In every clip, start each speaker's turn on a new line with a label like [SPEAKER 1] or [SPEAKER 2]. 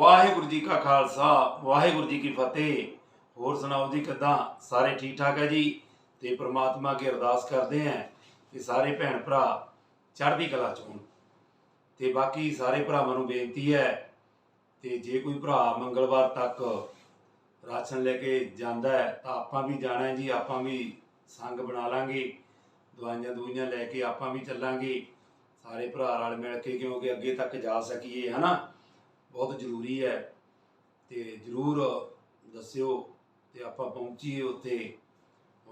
[SPEAKER 1] ਵਾਹਿਗੁਰੂ ਜੀ ਕਾ ਖਾਲਸਾ, ਵਾਹਿਗੁਰੂ ਜੀ ਕੀ ਫਤਿਹ। ਹੋਰ ਸੁਣਾਓ ਜੀ ਕਿਦਾਂ? ਸਾਰੇ ਠੀਕ ਠਾਕ ਹੈ ਜੀ? ਤੇ ਪ੍ਰਮਾਤਮਾ ਅੱਗੇ ਅਰਦਾਸ ਕਰਦੇ ਆਂ ਕਿ ਸਾਰੇ ਭੈਣ ਭਰਾ ਚੜ੍ਹਦੀ ਕਲਾ ਚ ਹੋਣ। ਤੇ ਬਾਕੀ ਸਾਰੇ ਭਰਾਵਾਂ ਨੂੰ ਬੇਨਤੀ ਹੈ ਤੇ ਜੇ ਕੋਈ ਭਰਾ ਮੰਗਲਵਾਰ ਤੱਕ ਰਾਸ਼ਨ ਲੈ ਕੇ ਜਾਂਦਾ ਹੈ, ਤਾਂ ਆਪਾਂ ਵੀ ਜਾਣਾ ਹੈ ਜੀ, ਆਪਾਂ ਵੀ ਸੰਗ ਬਣਾ ਲਾਂਗੇ, ਦਵਾਈਆਂ ਦੂਈਆਂ ਲੈ ਕੇ ਆਪਾਂ ਵੀ ਚੱਲਾਂਗੇ। ਸਾਰੇ ਭਰਾ ਰਲ ਮਿਲ ਕੇ ਕਿਉਂਕਿ ਅੱਗੇ ਤੱਕ ਜਾ ਸਕੀਏ, ਹਨਾ? ਬਹੁਤ ਜ਼ਰੂਰੀ ਹੈ ਤੇ ਜ਼ਰੂਰ ਦੱਸਿਓ ਤੇ ਆਪਾਂ ਪਹੁੰਚੀਏ ਉੱਥੇ।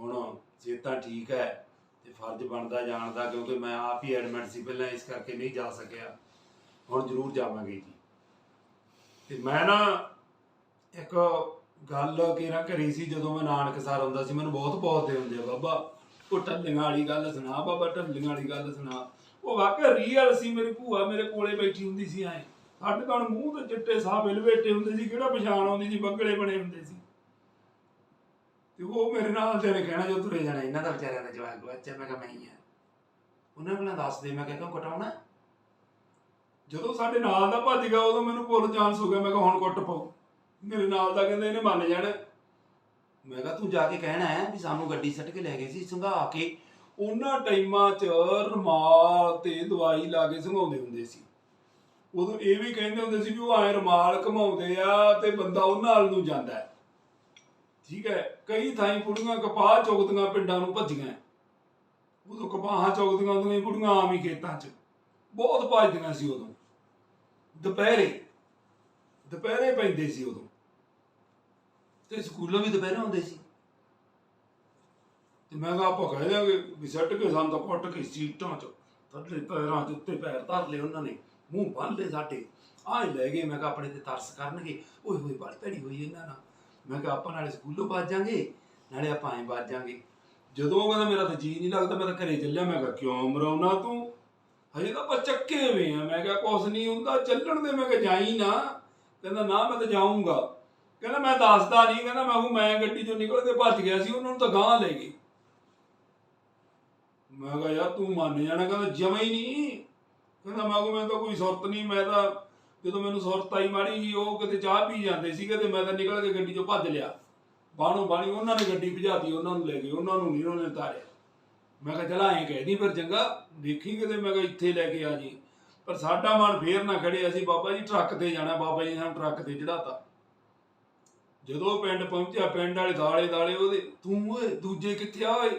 [SPEAKER 1] ਹੁਣ ਸਿਹਤਾਂ ਠੀਕ ਹੈ ਤੇ ਫਰਜ਼ ਬਣਦਾ ਜਾਣ ਦਾ ਕਿਉਂਕਿ ਮੈਂ ਆਪ ਹੀ ਐਡਮਿਟ ਸੀ ਪਹਿਲਾਂ ਇਸ ਕਰਕੇ ਨਹੀਂ ਜਾ ਸਕਿਆ। ਹੁਣ ਜ਼ਰੂਰ ਜਾਵਾਂਗੇ ਜੀ। ਤੇ ਮੈਂ ਨਾ ਇੱਕ ਗੱਲ ਕਿਹੜਾ ਕਰੀ ਸੀ ਜਦੋਂ ਮੈਂ ਨਾਨਕਸਰ ਹੁੰਦਾ ਸੀ, ਮੈਨੂੰ ਬਹੁਤ ਪੁੱਛਦੇ ਹੁੰਦੇ ਆ ਬਾਬਾ। ਉਹ ਢੱਲੀਆਂ ਵਾਲੀ ਗੱਲ ਸੁਣਾ, ਬਾਬਾ ਢੱਲੀਆਂ ਵਾਲੀ ਗੱਲ ਸੁਣਾ। ਉਹ ਵਾਕਿਆ ਰੀਅਲ ਸੀ, ਮੇਰੀ ਭੂਆ ਮੇਰੇ ਕੋਲੇ ਬੈਠੀ ਹੁੰਦੀ ਸੀ ਐ। ਸਾਡੇ ਕੋਲ ਮੂੰਹ ਤੇ ਚਿੱਟੇ ਸਾਹ ਲਵੇਟੇ ਹੁੰਦੇ ਸੀ, ਕਿਹੜਾ ਪਛਾਣ ਆਉਂਦੀ ਸੀ, ਬੱਗਲੇ ਬਣੇ ਹੁੰਦੇ ਸੀ। ਤੇ ਉਹ ਮੇਰੇ ਨਾਲ ਤੇ ਕਹਿਣਾ, ਜੋ ਤੁਰੇ ਜਾਣਾ, ਇਹਨਾਂ ਦਾ ਵਿਚਾਰਿਆਂ ਦਾ ਜਵਾਬ ਬੱਚਾ ਮੈਂ ਕਿਹਾ ਮੈਂ ਹੀ ਆ। ਉਹਨਾਂ ਕੋਲ ਦੱਸ ਦੇ, ਮੈਂ ਕਿਹਾ, ਕਿਉਂ ਕਟਾਉਣਾ? ਜਦੋਂ ਸਾਡੇ ਨਾਲ ਦਾ ਭੱਜ ਗਿਆ, ਉਦੋਂ ਮੈਨੂੰ ਭੁੱਲ ਚਾਂਸ ਹੋ ਗਿਆ, ਮੈਂ ਕਿਹਾ, ਹੁਣ ਕੁੱਟ ਪਾਓ। ਮੇਰੇ ਨਾਲ ਦਾ ਕਹਿੰਦੇ ਇਹਨੇ ਮੰਨ ਜਾਣਾ। ਮੈਂ ਕਿਹਾ, ਤੂੰ ਜਾ ਕੇ ਕਹਿਣਾ ਹੈ ਵੀ ਸਾਨੂੰ ਗੱਡੀ ਸੱਟ ਕੇ ਲੈ ਗਏ ਸੀ, ਸੰਘਾ ਕੇ। ਉਹਨਾਂ ਟਾਈਮਾਂ 'ਚ ਰਮਾਲ ਤੇ ਦਵਾਈ ਲਾ ਕੇ ਸੰਘਾਉਂਦੇ ਹੁੰਦੇ ਸੀ। ਉਦੋਂ ਇਹ ਵੀ ਕਹਿੰਦੇ ਹੁੰਦੇ ਸੀ ਵੀ ਉਹ ਐ ਰਮਾਲ ਘਮਾਉਂਦੇ ਆ ਤੇ ਬੰਦਾ ਉਹ ਨਾਲ ਨੂੰ ਜਾਂਦਾ ਠੀਕ ਹੈ, ਕਈ ਥਾਈਂ ਕੁੜੀਆਂ ਕਪਾਹ ਚੁਗਦੀਆਂ ਪਿੰਡਾਂ ਨੂੰ ਭੱਜੀਆਂ। ਉਦੋਂ ਕਪਾਹਾਂ ਚੁਗਦੀਆਂ ਹੁੰਦੀਆਂ ਕੁੜੀਆਂ ਆਮ ਹੀ ਖੇਤਾਂ 'ਚ। ਬਹੁਤ ਭੱਜਦੀਆਂ ਸੀ ਉਦੋਂ। ਦੁਪਹਿਰੇ ਦੁਪਹਿਰੇ ਪੈਂਦੇ ਸੀ ਉਦੋਂ। ਤੇ ਸਕੂਲਾਂ ਵੀ ਦੁਪਹਿਰੇ ਹੁੰਦੇ ਸੀ। ਤੇ ਮੈਂ ਕਿਹਾ, ਆਪਾਂ ਕਹਿ ਦਿਆਂਗੇ ਵੀ ਸੱਟ ਕੇ ਸਾਨੂੰ ਤਾਂ ਕੁੱਟ ਕੇ ਸੀਟਾਂ 'ਚ, ਥੱਲੇ ਪੈਰਾਂ ਦੇ ਉੱਤੇ ਪੈਰ ਧਰ ਲਏ ਉਹਨਾਂ ਨੇ। ਮੂੰਹ ਬੰਨ ਲਏ ਸਾਡੇ। ਆਹ ਲੈ ਗਏ, ਮੈਂ ਕਿਹਾ ਆਪਣੇ ਤੇ ਤਰਸ ਕਰਨਗੇ। ਓਏ ਹੋਏ ਬੜੀ ਭੈੜੀ ਹੋਈ ਇਹਨਾਂ ਨਾਲ। ਮੈਂ ਕਿਹਾ ਆਪਾਂ ਨਾਲੇ ਸਕੂਲੋਂ ਬਾਜ ਜਾਾਂਗੇ, ਨਾਲੇ ਆਪਾਂ ਐਂ ਬਾਜ ਜਾਾਂਗੇ। ਜਦੋਂ ਉਹ ਕਹਿੰਦਾ ਮੇਰਾ ਤਾਂ ਜੀ ਨਹੀਂ ਲੱਗਦਾ, ਮੈਂ ਤਾਂ ਘਰੇ ਚੱਲਿਆ। ਮੈਂ ਕਿਹਾ, ਕਿਉਂ ਮਰਾਉਣਾ ਤੂੰ? ਹਜੇ ਤਾਂ ਆਪਾਂ ਚੱਕੇ ਹੋਏ ਆ। ਮੈਂ ਕਿਹਾ, ਕੁਛ ਨਹੀਂ ਹੁੰਦਾ, ਚੱਲਣ ਦੇ। ਮੈਂ ਕਿਹਾ, ਜਾਈ ਨਾ। ਕਹਿੰਦਾ, ਨਾ, ਮੈਂ ਤਾਂ ਜਾਊਂਗਾ। ਕਹਿੰਦਾ, ਮੈਂ ਦੱਸਦਾ ਨਹੀਂ। ਕਹਿੰਦਾ, ਮੈਂ ਉਹ ਮੈਂ ਗੱਡੀ ਚੋਂ ਨਿਕਲ ਕੇ ਭੱਜ ਗਿਆ ਸੀ, ਉਹਨਾਂ ਨੂੰ ਤਾਂ ਗਾਂ ਲੈ ਗਈ ਮੈਂ ਕਿਹਾ, ਯਾਰ ਤੂੰ ਮੰਨ ਜਾਣਾ। ਕਹਿੰਦਾ, ਜਮਾ ਹੀ ਨਹੀਂ। ਕਹਿੰਦਾ ਮੈਂ ਮੈਂ ਤਾਂ ਕੋਈ ਸੁਰਤ ਨਹੀਂ, ਮੈਂ ਤਾਂ ਜਦੋਂ ਮੈਨੂੰ ਸੁਰਤ ਆਈ ਮਾੜੀ ਜੀ ਉਹ ਕਿਤੇ ਚਾਹ ਪੀ ਜਾਂਦੇ ਸੀਗੇ ਤੇ ਮੈਂ ਤਾਂ ਨਿਕਲ ਕੇ ਗੱਡੀ ਚੋਂ ਭੱਜ ਲਿਆ। ਬਾਣੋ ਬਾਣੀ ਉਹਨਾਂ ਨੇ ਗੱਡੀ ਭਜਾਤੀ, ਉਹਨਾਂ ਨੂੰ ਲੈ ਗਏ, ਉਹਨਾਂ ਨੂੰ ਨਹੀਂ ਉਹਨਾਂ ਨੇ ਤਾਰਿਆ ਮੈਂ ਕਿਹਾ, ਚਲਾ ਐਂ ਕਹਿ ਦੀ ਫਿਰ ਚੰਗਾ, ਦੇਖੀ ਕਿਤੇ, ਮੈਂ ਕਿਹਾ, ਇੱਥੇ ਲੈ ਕੇ ਆ ਜੀ। ਪਰ ਸਾਡਾ ਮਨ ਫੇਰ ਨਾ ਖੜਿਆ ਅਸੀਂ ਬਾਬਾ ਜੀ ਟਰੱਕ ਤੇ ਜਾਣਾ, ਬਾਬਾ ਜੀ ਨੇ ਸਾਨੂੰ ਟਰੱਕ ਤੇ ਚੜਾਤਾ ਜਦੋਂ ਉਹ ਪਿੰਡ ਪਹੁੰਚਿਆ, ਪਿੰਡ ਵਾਲੇ ਦਾਲੇ ਦਾਲੇ ਉਹਦੇ, ਤੂੰ ਓਏ, ਦੂਜੇ ਕਿੱਥੇ ਆ ਓਏ?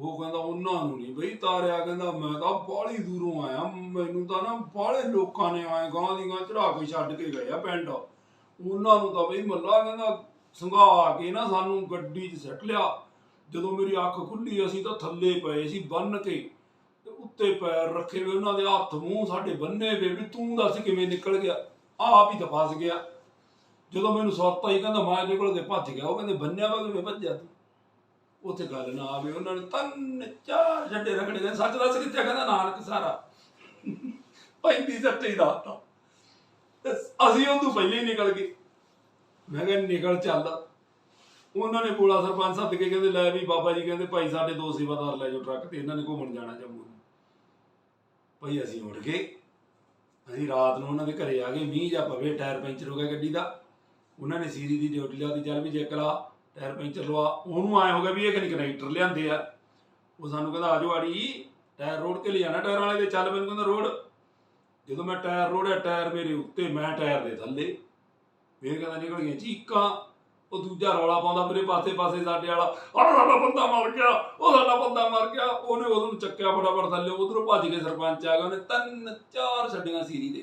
[SPEAKER 1] ਉਹ ਕਹਿੰਦਾ ਉਹਨਾਂ ਨੂੰ ਨਹੀਂ ਬਈ, ਤਾਰਿਆ ਕਹਿੰਦਾ, ਮੈਂ ਤਾਂ ਬਾਹਲੀ ਦੂਰੋਂ ਆਇਆ। ਮੈਨੂੰ ਤਾਂ ਨਾ ਬਾਹਲੇ ਲੋਕਾਂ ਨੇ ਆਏ ਗਾਂ ਦੀ ਗਾਂ ਚੜਾ ਕੇ ਛੱਡ ਕੇ ਗਏ ਆ ਪਿੰਡ। ਉਹਨਾਂ ਨੂੰ ਤਾਂ ਬਈ ਮੱਲਾ ਕਹਿੰਦਾ, ਸੰਘਾ ਕੇ ਨਾ ਸਾਨੂੰ ਗੱਡੀ 'ਚ ਸੱਟ ਲਿਆ। ਜਦੋਂ ਮੇਰੀ ਅੱਖ ਖੁੱਲੀ, ਅਸੀਂ ਤਾਂ ਥੱਲੇ ਪਏ ਸੀ ਬੰਨ ਕੇ। ਤੇ ਉੱਤੇ ਪੈਰ ਰੱਖੇ ਵੇ ਉਹਨਾਂ ਦੇ ਹੱਥ, ਮੂੰਹ ਸਾਡੇ ਬੰਨੇ ਵੇ ਵੀ ਤੂੰ ਦੱਸ ਕਿਵੇਂ ਨਿਕਲ ਗਿਆ? ਆਪ ਹੀ ਤਾਂ ਫਸ ਗਿਆ। ਜਦੋਂ ਮੈਨੂੰ ਸੁਰਤ ਆਈ ਕਹਿੰਦਾ, ਮੈਂ ਨਿਕਲ ਕੇ ਭੱਜ ਗਿਆ। ਉਹ ਕਹਿੰਦੇ, ਬੰਨਿਆ ਵਾ, ਕਿਵੇਂ ਭੱਜਿਆ ਤੂੰ? ਉੱਥੇ ਗੱਲ ਨਾ ਆਵੇ, ਉਹਨਾਂ ਨੇ ਤੰਨ ਚਾਰ ਛੱਡੇ ਰਗੜੇ ਦੇ ਸੱਚ ਦੱਸ ਕਿੱਥੇ ਕਹਿੰਦਾ ਨਾਨਕ ਸਾਰਾ। ਪੈਂਦੀ ਸੱਟੇ ਦਾ ਤਾਂ ਅਸੀਂ ਉਹਨੂੰ ਪਹਿਲੇ ਹੀ ਨਿਕਲ ਗਏ। ਮੈਂ ਕਿਹਾ, ਨਿਕਲ ਚੱਲ। ਉਹਨਾਂ ਨੇ ਪੋਲਾ ਸਰਪੰਚ ਸੱਦ ਕੇ ਕਹਿੰਦੇ, ਲੈ ਵੀ ਬਾਬਾ ਜੀ ਕਹਿੰਦੇ, ਭਾਈ ਸਾਡੇ ਦੋ ਸੇਵਾਦਾਰ ਲੈ ਜਾਓ ਟਰੱਕ ਤੇ, ਇਹਨਾਂ ਨੇ ਘੁੰਮਣ ਜਾਣਾ ਜੰਮੂ ਨੂੰ। ਭਾਈ ਅਸੀਂ ਉੱਠ ਗਏ। ਅਸੀਂ ਰਾਤ ਨੂੰ ਉਹਨਾਂ ਦੇ ਘਰੇ ਆ ਗਏ। ਮੀਂਹ ਜਾਂ ਪਵੇ, ਟਾਇਰ ਪੈਂਚਰ ਹੋ ਗਿਆ ਗੱਡੀ ਦਾ। ਉਹਨਾਂ ਨੇ ਸੀਰੀ ਦੀ ਡਿਊਟੀ ਲਾਤੀ ਚੱਲ ਵੀ ਚੈੱਕ ਲਾ। ਟਾਇਰ ਪੈਂਚਰ ਲਵਾ, ਉਹਨੂੰ ਆਏ ਹੋ ਗਿਆ ਵੀ ਇਹ ਕਿ ਕਨੈਕਟਰ ਲਿਆਂਦੇ ਆ। ਉਹ ਸਾਨੂੰ ਕਹਿੰਦਾ ਆਜੋ ਆੜੀ, ਟਾਇਰ ਰੋਡ ਕੇ ਲਿਜਾਣਾ ਟਾਇਰ ਵਾਲੇ ਦੇ, ਚੱਲ ਮੈਨੂੰ ਕਹਿੰਦਾ ਰੋਡ ਜਦੋਂ ਮੈਂ ਟਾਇਰ ਰੋੜਿਆ, ਟਾਇਰ ਮੇਰੇ ਉੱਤੇ, ਮੈਂ ਟਾਇਰ ਦੇ ਥੱਲੇ। ਫੇਰ ਕਹਿੰਦਾ, ਨਿਕਲ ਗਈਆਂ ਚੀਕਾਂ। ਉਹ ਦੂਜਾ ਰੌਲਾ ਪਾਉਂਦਾ ਮੇਰੇ ਪਾਸੇ ਪਾਸੇ ਸਾਡੇ ਵਾਲਾ। ਆਹ ਸਾਡਾ ਬੰਦਾ ਮਰ ਗਿਆ, ਉਹ ਸਾਡਾ ਬੰਦਾ ਮਰ ਗਿਆ। ਉਹਨੇ ਉਹਨੂੰ ਚੱਕਿਆ ਫਟਾਫਟ ਥੱਲੇ, ਉਧਰੋਂ ਭੱਜ ਕੇ ਸਰਪੰਚ ਆ ਗਿਆ। ਉਹਨੇ ਤਿੰਨ, ਚਾਰ ਛੱਡੀਆਂ ਸੀਰੀ ਦੇ।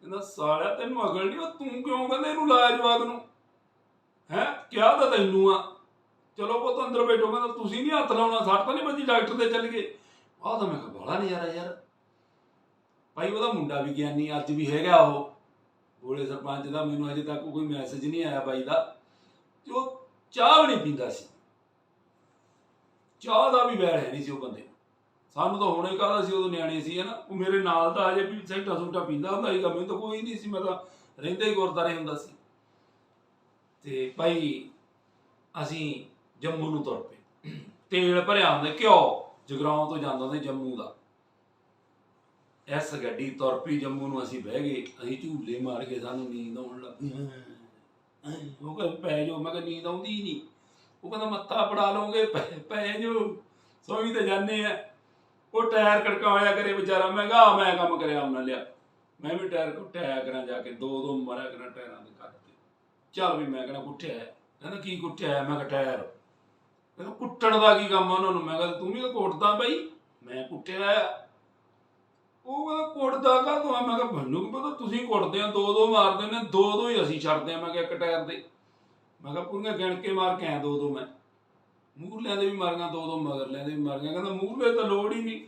[SPEAKER 1] ਕਹਿੰਦਾ, ਸਾਲਿਆ, ਤੈਨੂੰ ਅਕਲ ਨਹੀਂ ਉਹ ਤੂੰ ਕਿਉਂ ਕਹਿੰਦੇ ਇਹਨੂੰ ਲਾਇਆ ਜਵਾਗ ਨੂੰ? ਹੈ? ਕਿਹਾ ਤਾਂ ਤੈਨੂੰ ਆ। ਚਲੋ ਪੁੱਤ, ਅੰਦਰ ਬੈਠੋ। ਕਹਿੰਦਾ, ਤੁਸੀਂ ਨਹੀਂ ਹੱਥ ਲਾਉਣਾ, ਸੱਟ ਤਾਂ ਨਹੀਂ ਵੱਜੀ ਡਾਕਟਰ ਦੇ ਚੱਲ ਗਏ। ਆਹ ਤਾਂ ਮੈਂ ਕਿਹਾ ਬੜਾ ਨਜ਼ਾਰਾ ਯਾਰ। ਭਾਈ, ਉਹਦਾ ਮੁੰਡਾ ਵੀ ਗਿਆਨੀ ਅੱਜ ਵੀ ਹੈਗਾ ਉਹ। ਗੋਲੇ ਸਰਪੰਚ ਦਾ ਮੈਨੂੰ ਅਜੇ ਤੱਕ ਕੋਈ ਮੈਸੇਜ ਨਹੀਂ ਆਇਆ ਬਾਈ ਦਾ। ਤੇ ਉਹ ਚਾਹ ਵੀ ਨਹੀਂ ਪੀਂਦਾ ਸੀ। ਚਾਹ ਦਾ ਵੀ ਵੈਰ ਹੈ ਨਹੀਂ ਸੀ ਉਹ ਬੰਦੇ ਨੂੰ। ਸਾਨੂੰ ਤਾਂ ਹੁਣੇ ਕਾਹਦਾ ਸੀ ਉਦੋਂ ਨਿਆਣੇ ਸੀ, ਹਨਾ? ਉਹ ਮੇਰੇ ਨਾਲ ਤਾਂ ਅਜੇ ਵੀ ਸੈਂਟਾ ਸੂਟਾ ਪੀਂਦਾ ਹੁੰਦਾ ਸੀਗਾ। ਮੈਨੂੰ ਤਾਂ ਕੋਈ ਨਹੀਂ ਸੀ, ਮੈਂ ਤਾਂ ਰਹਿੰਦਾ ਹੀ ਗੁਰਦਾਰੇ ਹੁੰਦਾ ਸੀ। ਤੇ ਭਾਈ ਅਸੀਂ ਜੰਮੂ ਨੂੰ ਤੁਰ ਪਏ। ਤੇਲ ਭਰਿਆ ਹੁੰਦਾ, ਘਿਓ ਜਗਰਾਉਂ ਤੋਂ ਜਾਂਦਾ ਹੁੰਦਾ ਜੰਮੂ ਦਾ। ਐਸ ਗੱਡੀ ਤੁਰ ਪਈ, ਜੰਮੂ ਨੂੰ ਅਸੀਂ ਬਹਿ ਗਏ, ਅਸੀਂ ਝੂਲੇ ਮਾਰ ਕੇ ਸਾਨੂੰ ਨੀਂਦ ਆਉਣ ਲੱਗੀ। ਉਹ ਕਹਿੰਦਾ, ਪੈ ਜਾਓ। ਮੈਂ ਕਿਹਾ, ਨੀਂਦ ਆਉਂਦੀ ਹੀ ਨਹੀਂ। ਉਹ ਕਹਿੰਦਾ, ਮੱਥਾ ਪੜਾ ਲਓਗੇ, ਪੈ ਪੈ ਸੋਈ ਤੇ ਜਾਂਦੇ ਆ। ਉਹ ਟਾਇਰ ਕੜਕਾਇਆ ਕਰੇ ਵਿਚਾਰਾ। ਮੈਂ ਕਿਹਾ ਮੈਂ ਕੰਮ ਕਰਿਆ ਉਹਨਾਂ ਲਿਆ। ਮੈਂ ਵੀ ਟਾਇਰ ਕੁੱਟਿਆ ਕਰਾਂ ਜਾ ਕੇ ਦੋ ਦੋ ਮਰਿਆ ਕਰਾਂ ਟਾਇਰਾਂ ਦੇ ਕੱਟ ਚੱਲ ਵੀ ਮੈਂ ਕਹਿੰਦਾ ਕੁੱਟਿਆ ਹੈ। ਕਹਿੰਦਾ ਕੀ ਕੁੱਟਿਆ ਹੈ? ਮੈਂ ਕਿਹਾ ਟਾਇਰ। ਕਹਿੰਦਾ ਕੁੱਟਣ ਦਾ ਕੀ ਕੰਮ ਆ ਉਹਨਾਂ ਨੂੰ? ਮੈਂ ਕਿਹਾ ਤੂੰ ਵੀ ਤਾਂ ਕੁੱਟਦਾ ਬਈ। ਮੈਂ ਕੁੱਟਿਆ ਹੈ। ਉਹ ਕਹਿੰਦਾ ਕੁੱਟਦਾ ਕਾ ਤੂੰ ਮੈਂ ਕਿਹਾ ਮੈਨੂੰ ਕੀ ਪਤਾ, ਤੁਸੀਂ ਕੁੱਟਦੇ ਆ ਦੋ ਦੋ ਮਾਰਦੇ ਨੇ, ਦੋ ਦੋ ਹੀ ਅਸੀਂ ਛੱਡਦੇ ਆ ਮੈਂ ਕਿਹਾ ਇੱਕ ਟਾਇਰ ਦੇ। ਮੈਂ ਕਿਹਾ ਪੂਰੀਆਂ ਗਿਣ ਕੇ ਮਾਰ ਕੇ ਆਇਆ ਦੋ ਦੋ ਮੈਂ। ਮੂਰਲਿਆਂ ਦੇ ਵੀ ਮਾਰੀਆਂ ਦੋ ਦੋ ਮਗਰਲਿਆਂ ਦੇ ਵੀ ਮਾਰੀਆਂ ਕਹਿੰਦਾ ਮੂਰਲੇ ਤਾਂ ਲੋੜ ਹੀ ਨਹੀਂ।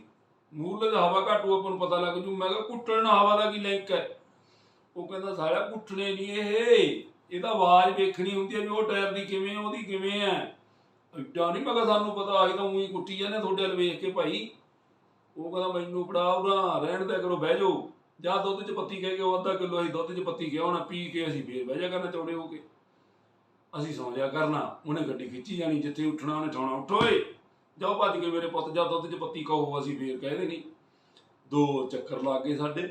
[SPEAKER 1] ਮੂਰਲੇ ਦਾ ਹਵਾ ਘਾਟੂ ਆਪਾਂ ਨੂੰ ਪਤਾ ਲੱਗ ਜੂ। ਮੈਂ ਕਿਹਾ ਕੁੱਟਣ ਨਾਲ ਹਵਾ ਦਾ ਕੀ ਲਿੰਕ ਹੈ? ਉਹ ਕਹਿੰਦਾ ਸਾਲਿਆ ਕੁੱਟਣੇ ਨਹੀਂ ਇਹ। ਇਹਦਾ ਆਵਾਜ਼ ਵੇਖਣੀ ਹੁੰਦੀ ਹੈ ਵੀ ਉਹ ਟਾਇਰ ਦੀ ਕਿਵੇਂ ਉਹਦੀ ਕਿਵੇਂ ਹੈ ਐਡਾ ਨਹੀਂ, ਮੈਂ ਸਾਨੂੰ ਪਤਾ ਆਈ ਤਾਂ ਉਹੀ ਕੁੱਟੀ ਜਾਂਦੇ ਤੁਹਾਡੇ ਵੱਲ ਵੇਖ ਕੇ ਭਾਈ। ਉਹ ਕਹਿੰਦਾ, ਮੈਨੂੰ ਫੜਾ ਉਰਾ ਰਹਿਣ ਦਿਆ ਕਰੋ, ਬਹਿ ਜਾਓ। ਜਾਂ ਦੁੱਧ 'ਚ ਪੱਤੀ ਕਹਿ ਕੇ ਉਹ ਅੱਧਾ ਕਿਲੋ ਅਸੀਂ ਦੁੱਧ 'ਚ ਪੱਤੀ ਕਿਹਾ ਹੋਣਾ, ਪੀ ਕੇ ਅਸੀਂ ਫੇਰ ਬਹਿ ਜਾ ਕਰਨਾ ਚੌੜੇ ਹੋ ਕੇ। ਅਸੀਂ ਸੌਂ ਜਾ ਕਰਨਾ, ਉਹਨੇ ਗੱਡੀ ਖਿੱਚੀ ਜਾਣੀ, ਜਿੱਥੇ ਉੱਠਣਾ, ਉਹਨੇ ਠਾਉਣਾ ਉੱਠ ਜਾਓ ਭੱਜ ਕੇ ਮੇਰੇ ਪੁੱਤ, ਜਾ ਦੁੱਧ 'ਚ ਪੱਤੀ ਕਹੋ ਅਸੀਂ ਫੇਰ ਕਹਿ ਦੇਣੀ। ਦੋ ਚੱਕਰ ਲੱਗ ਗਏ ਸਾਡੇ।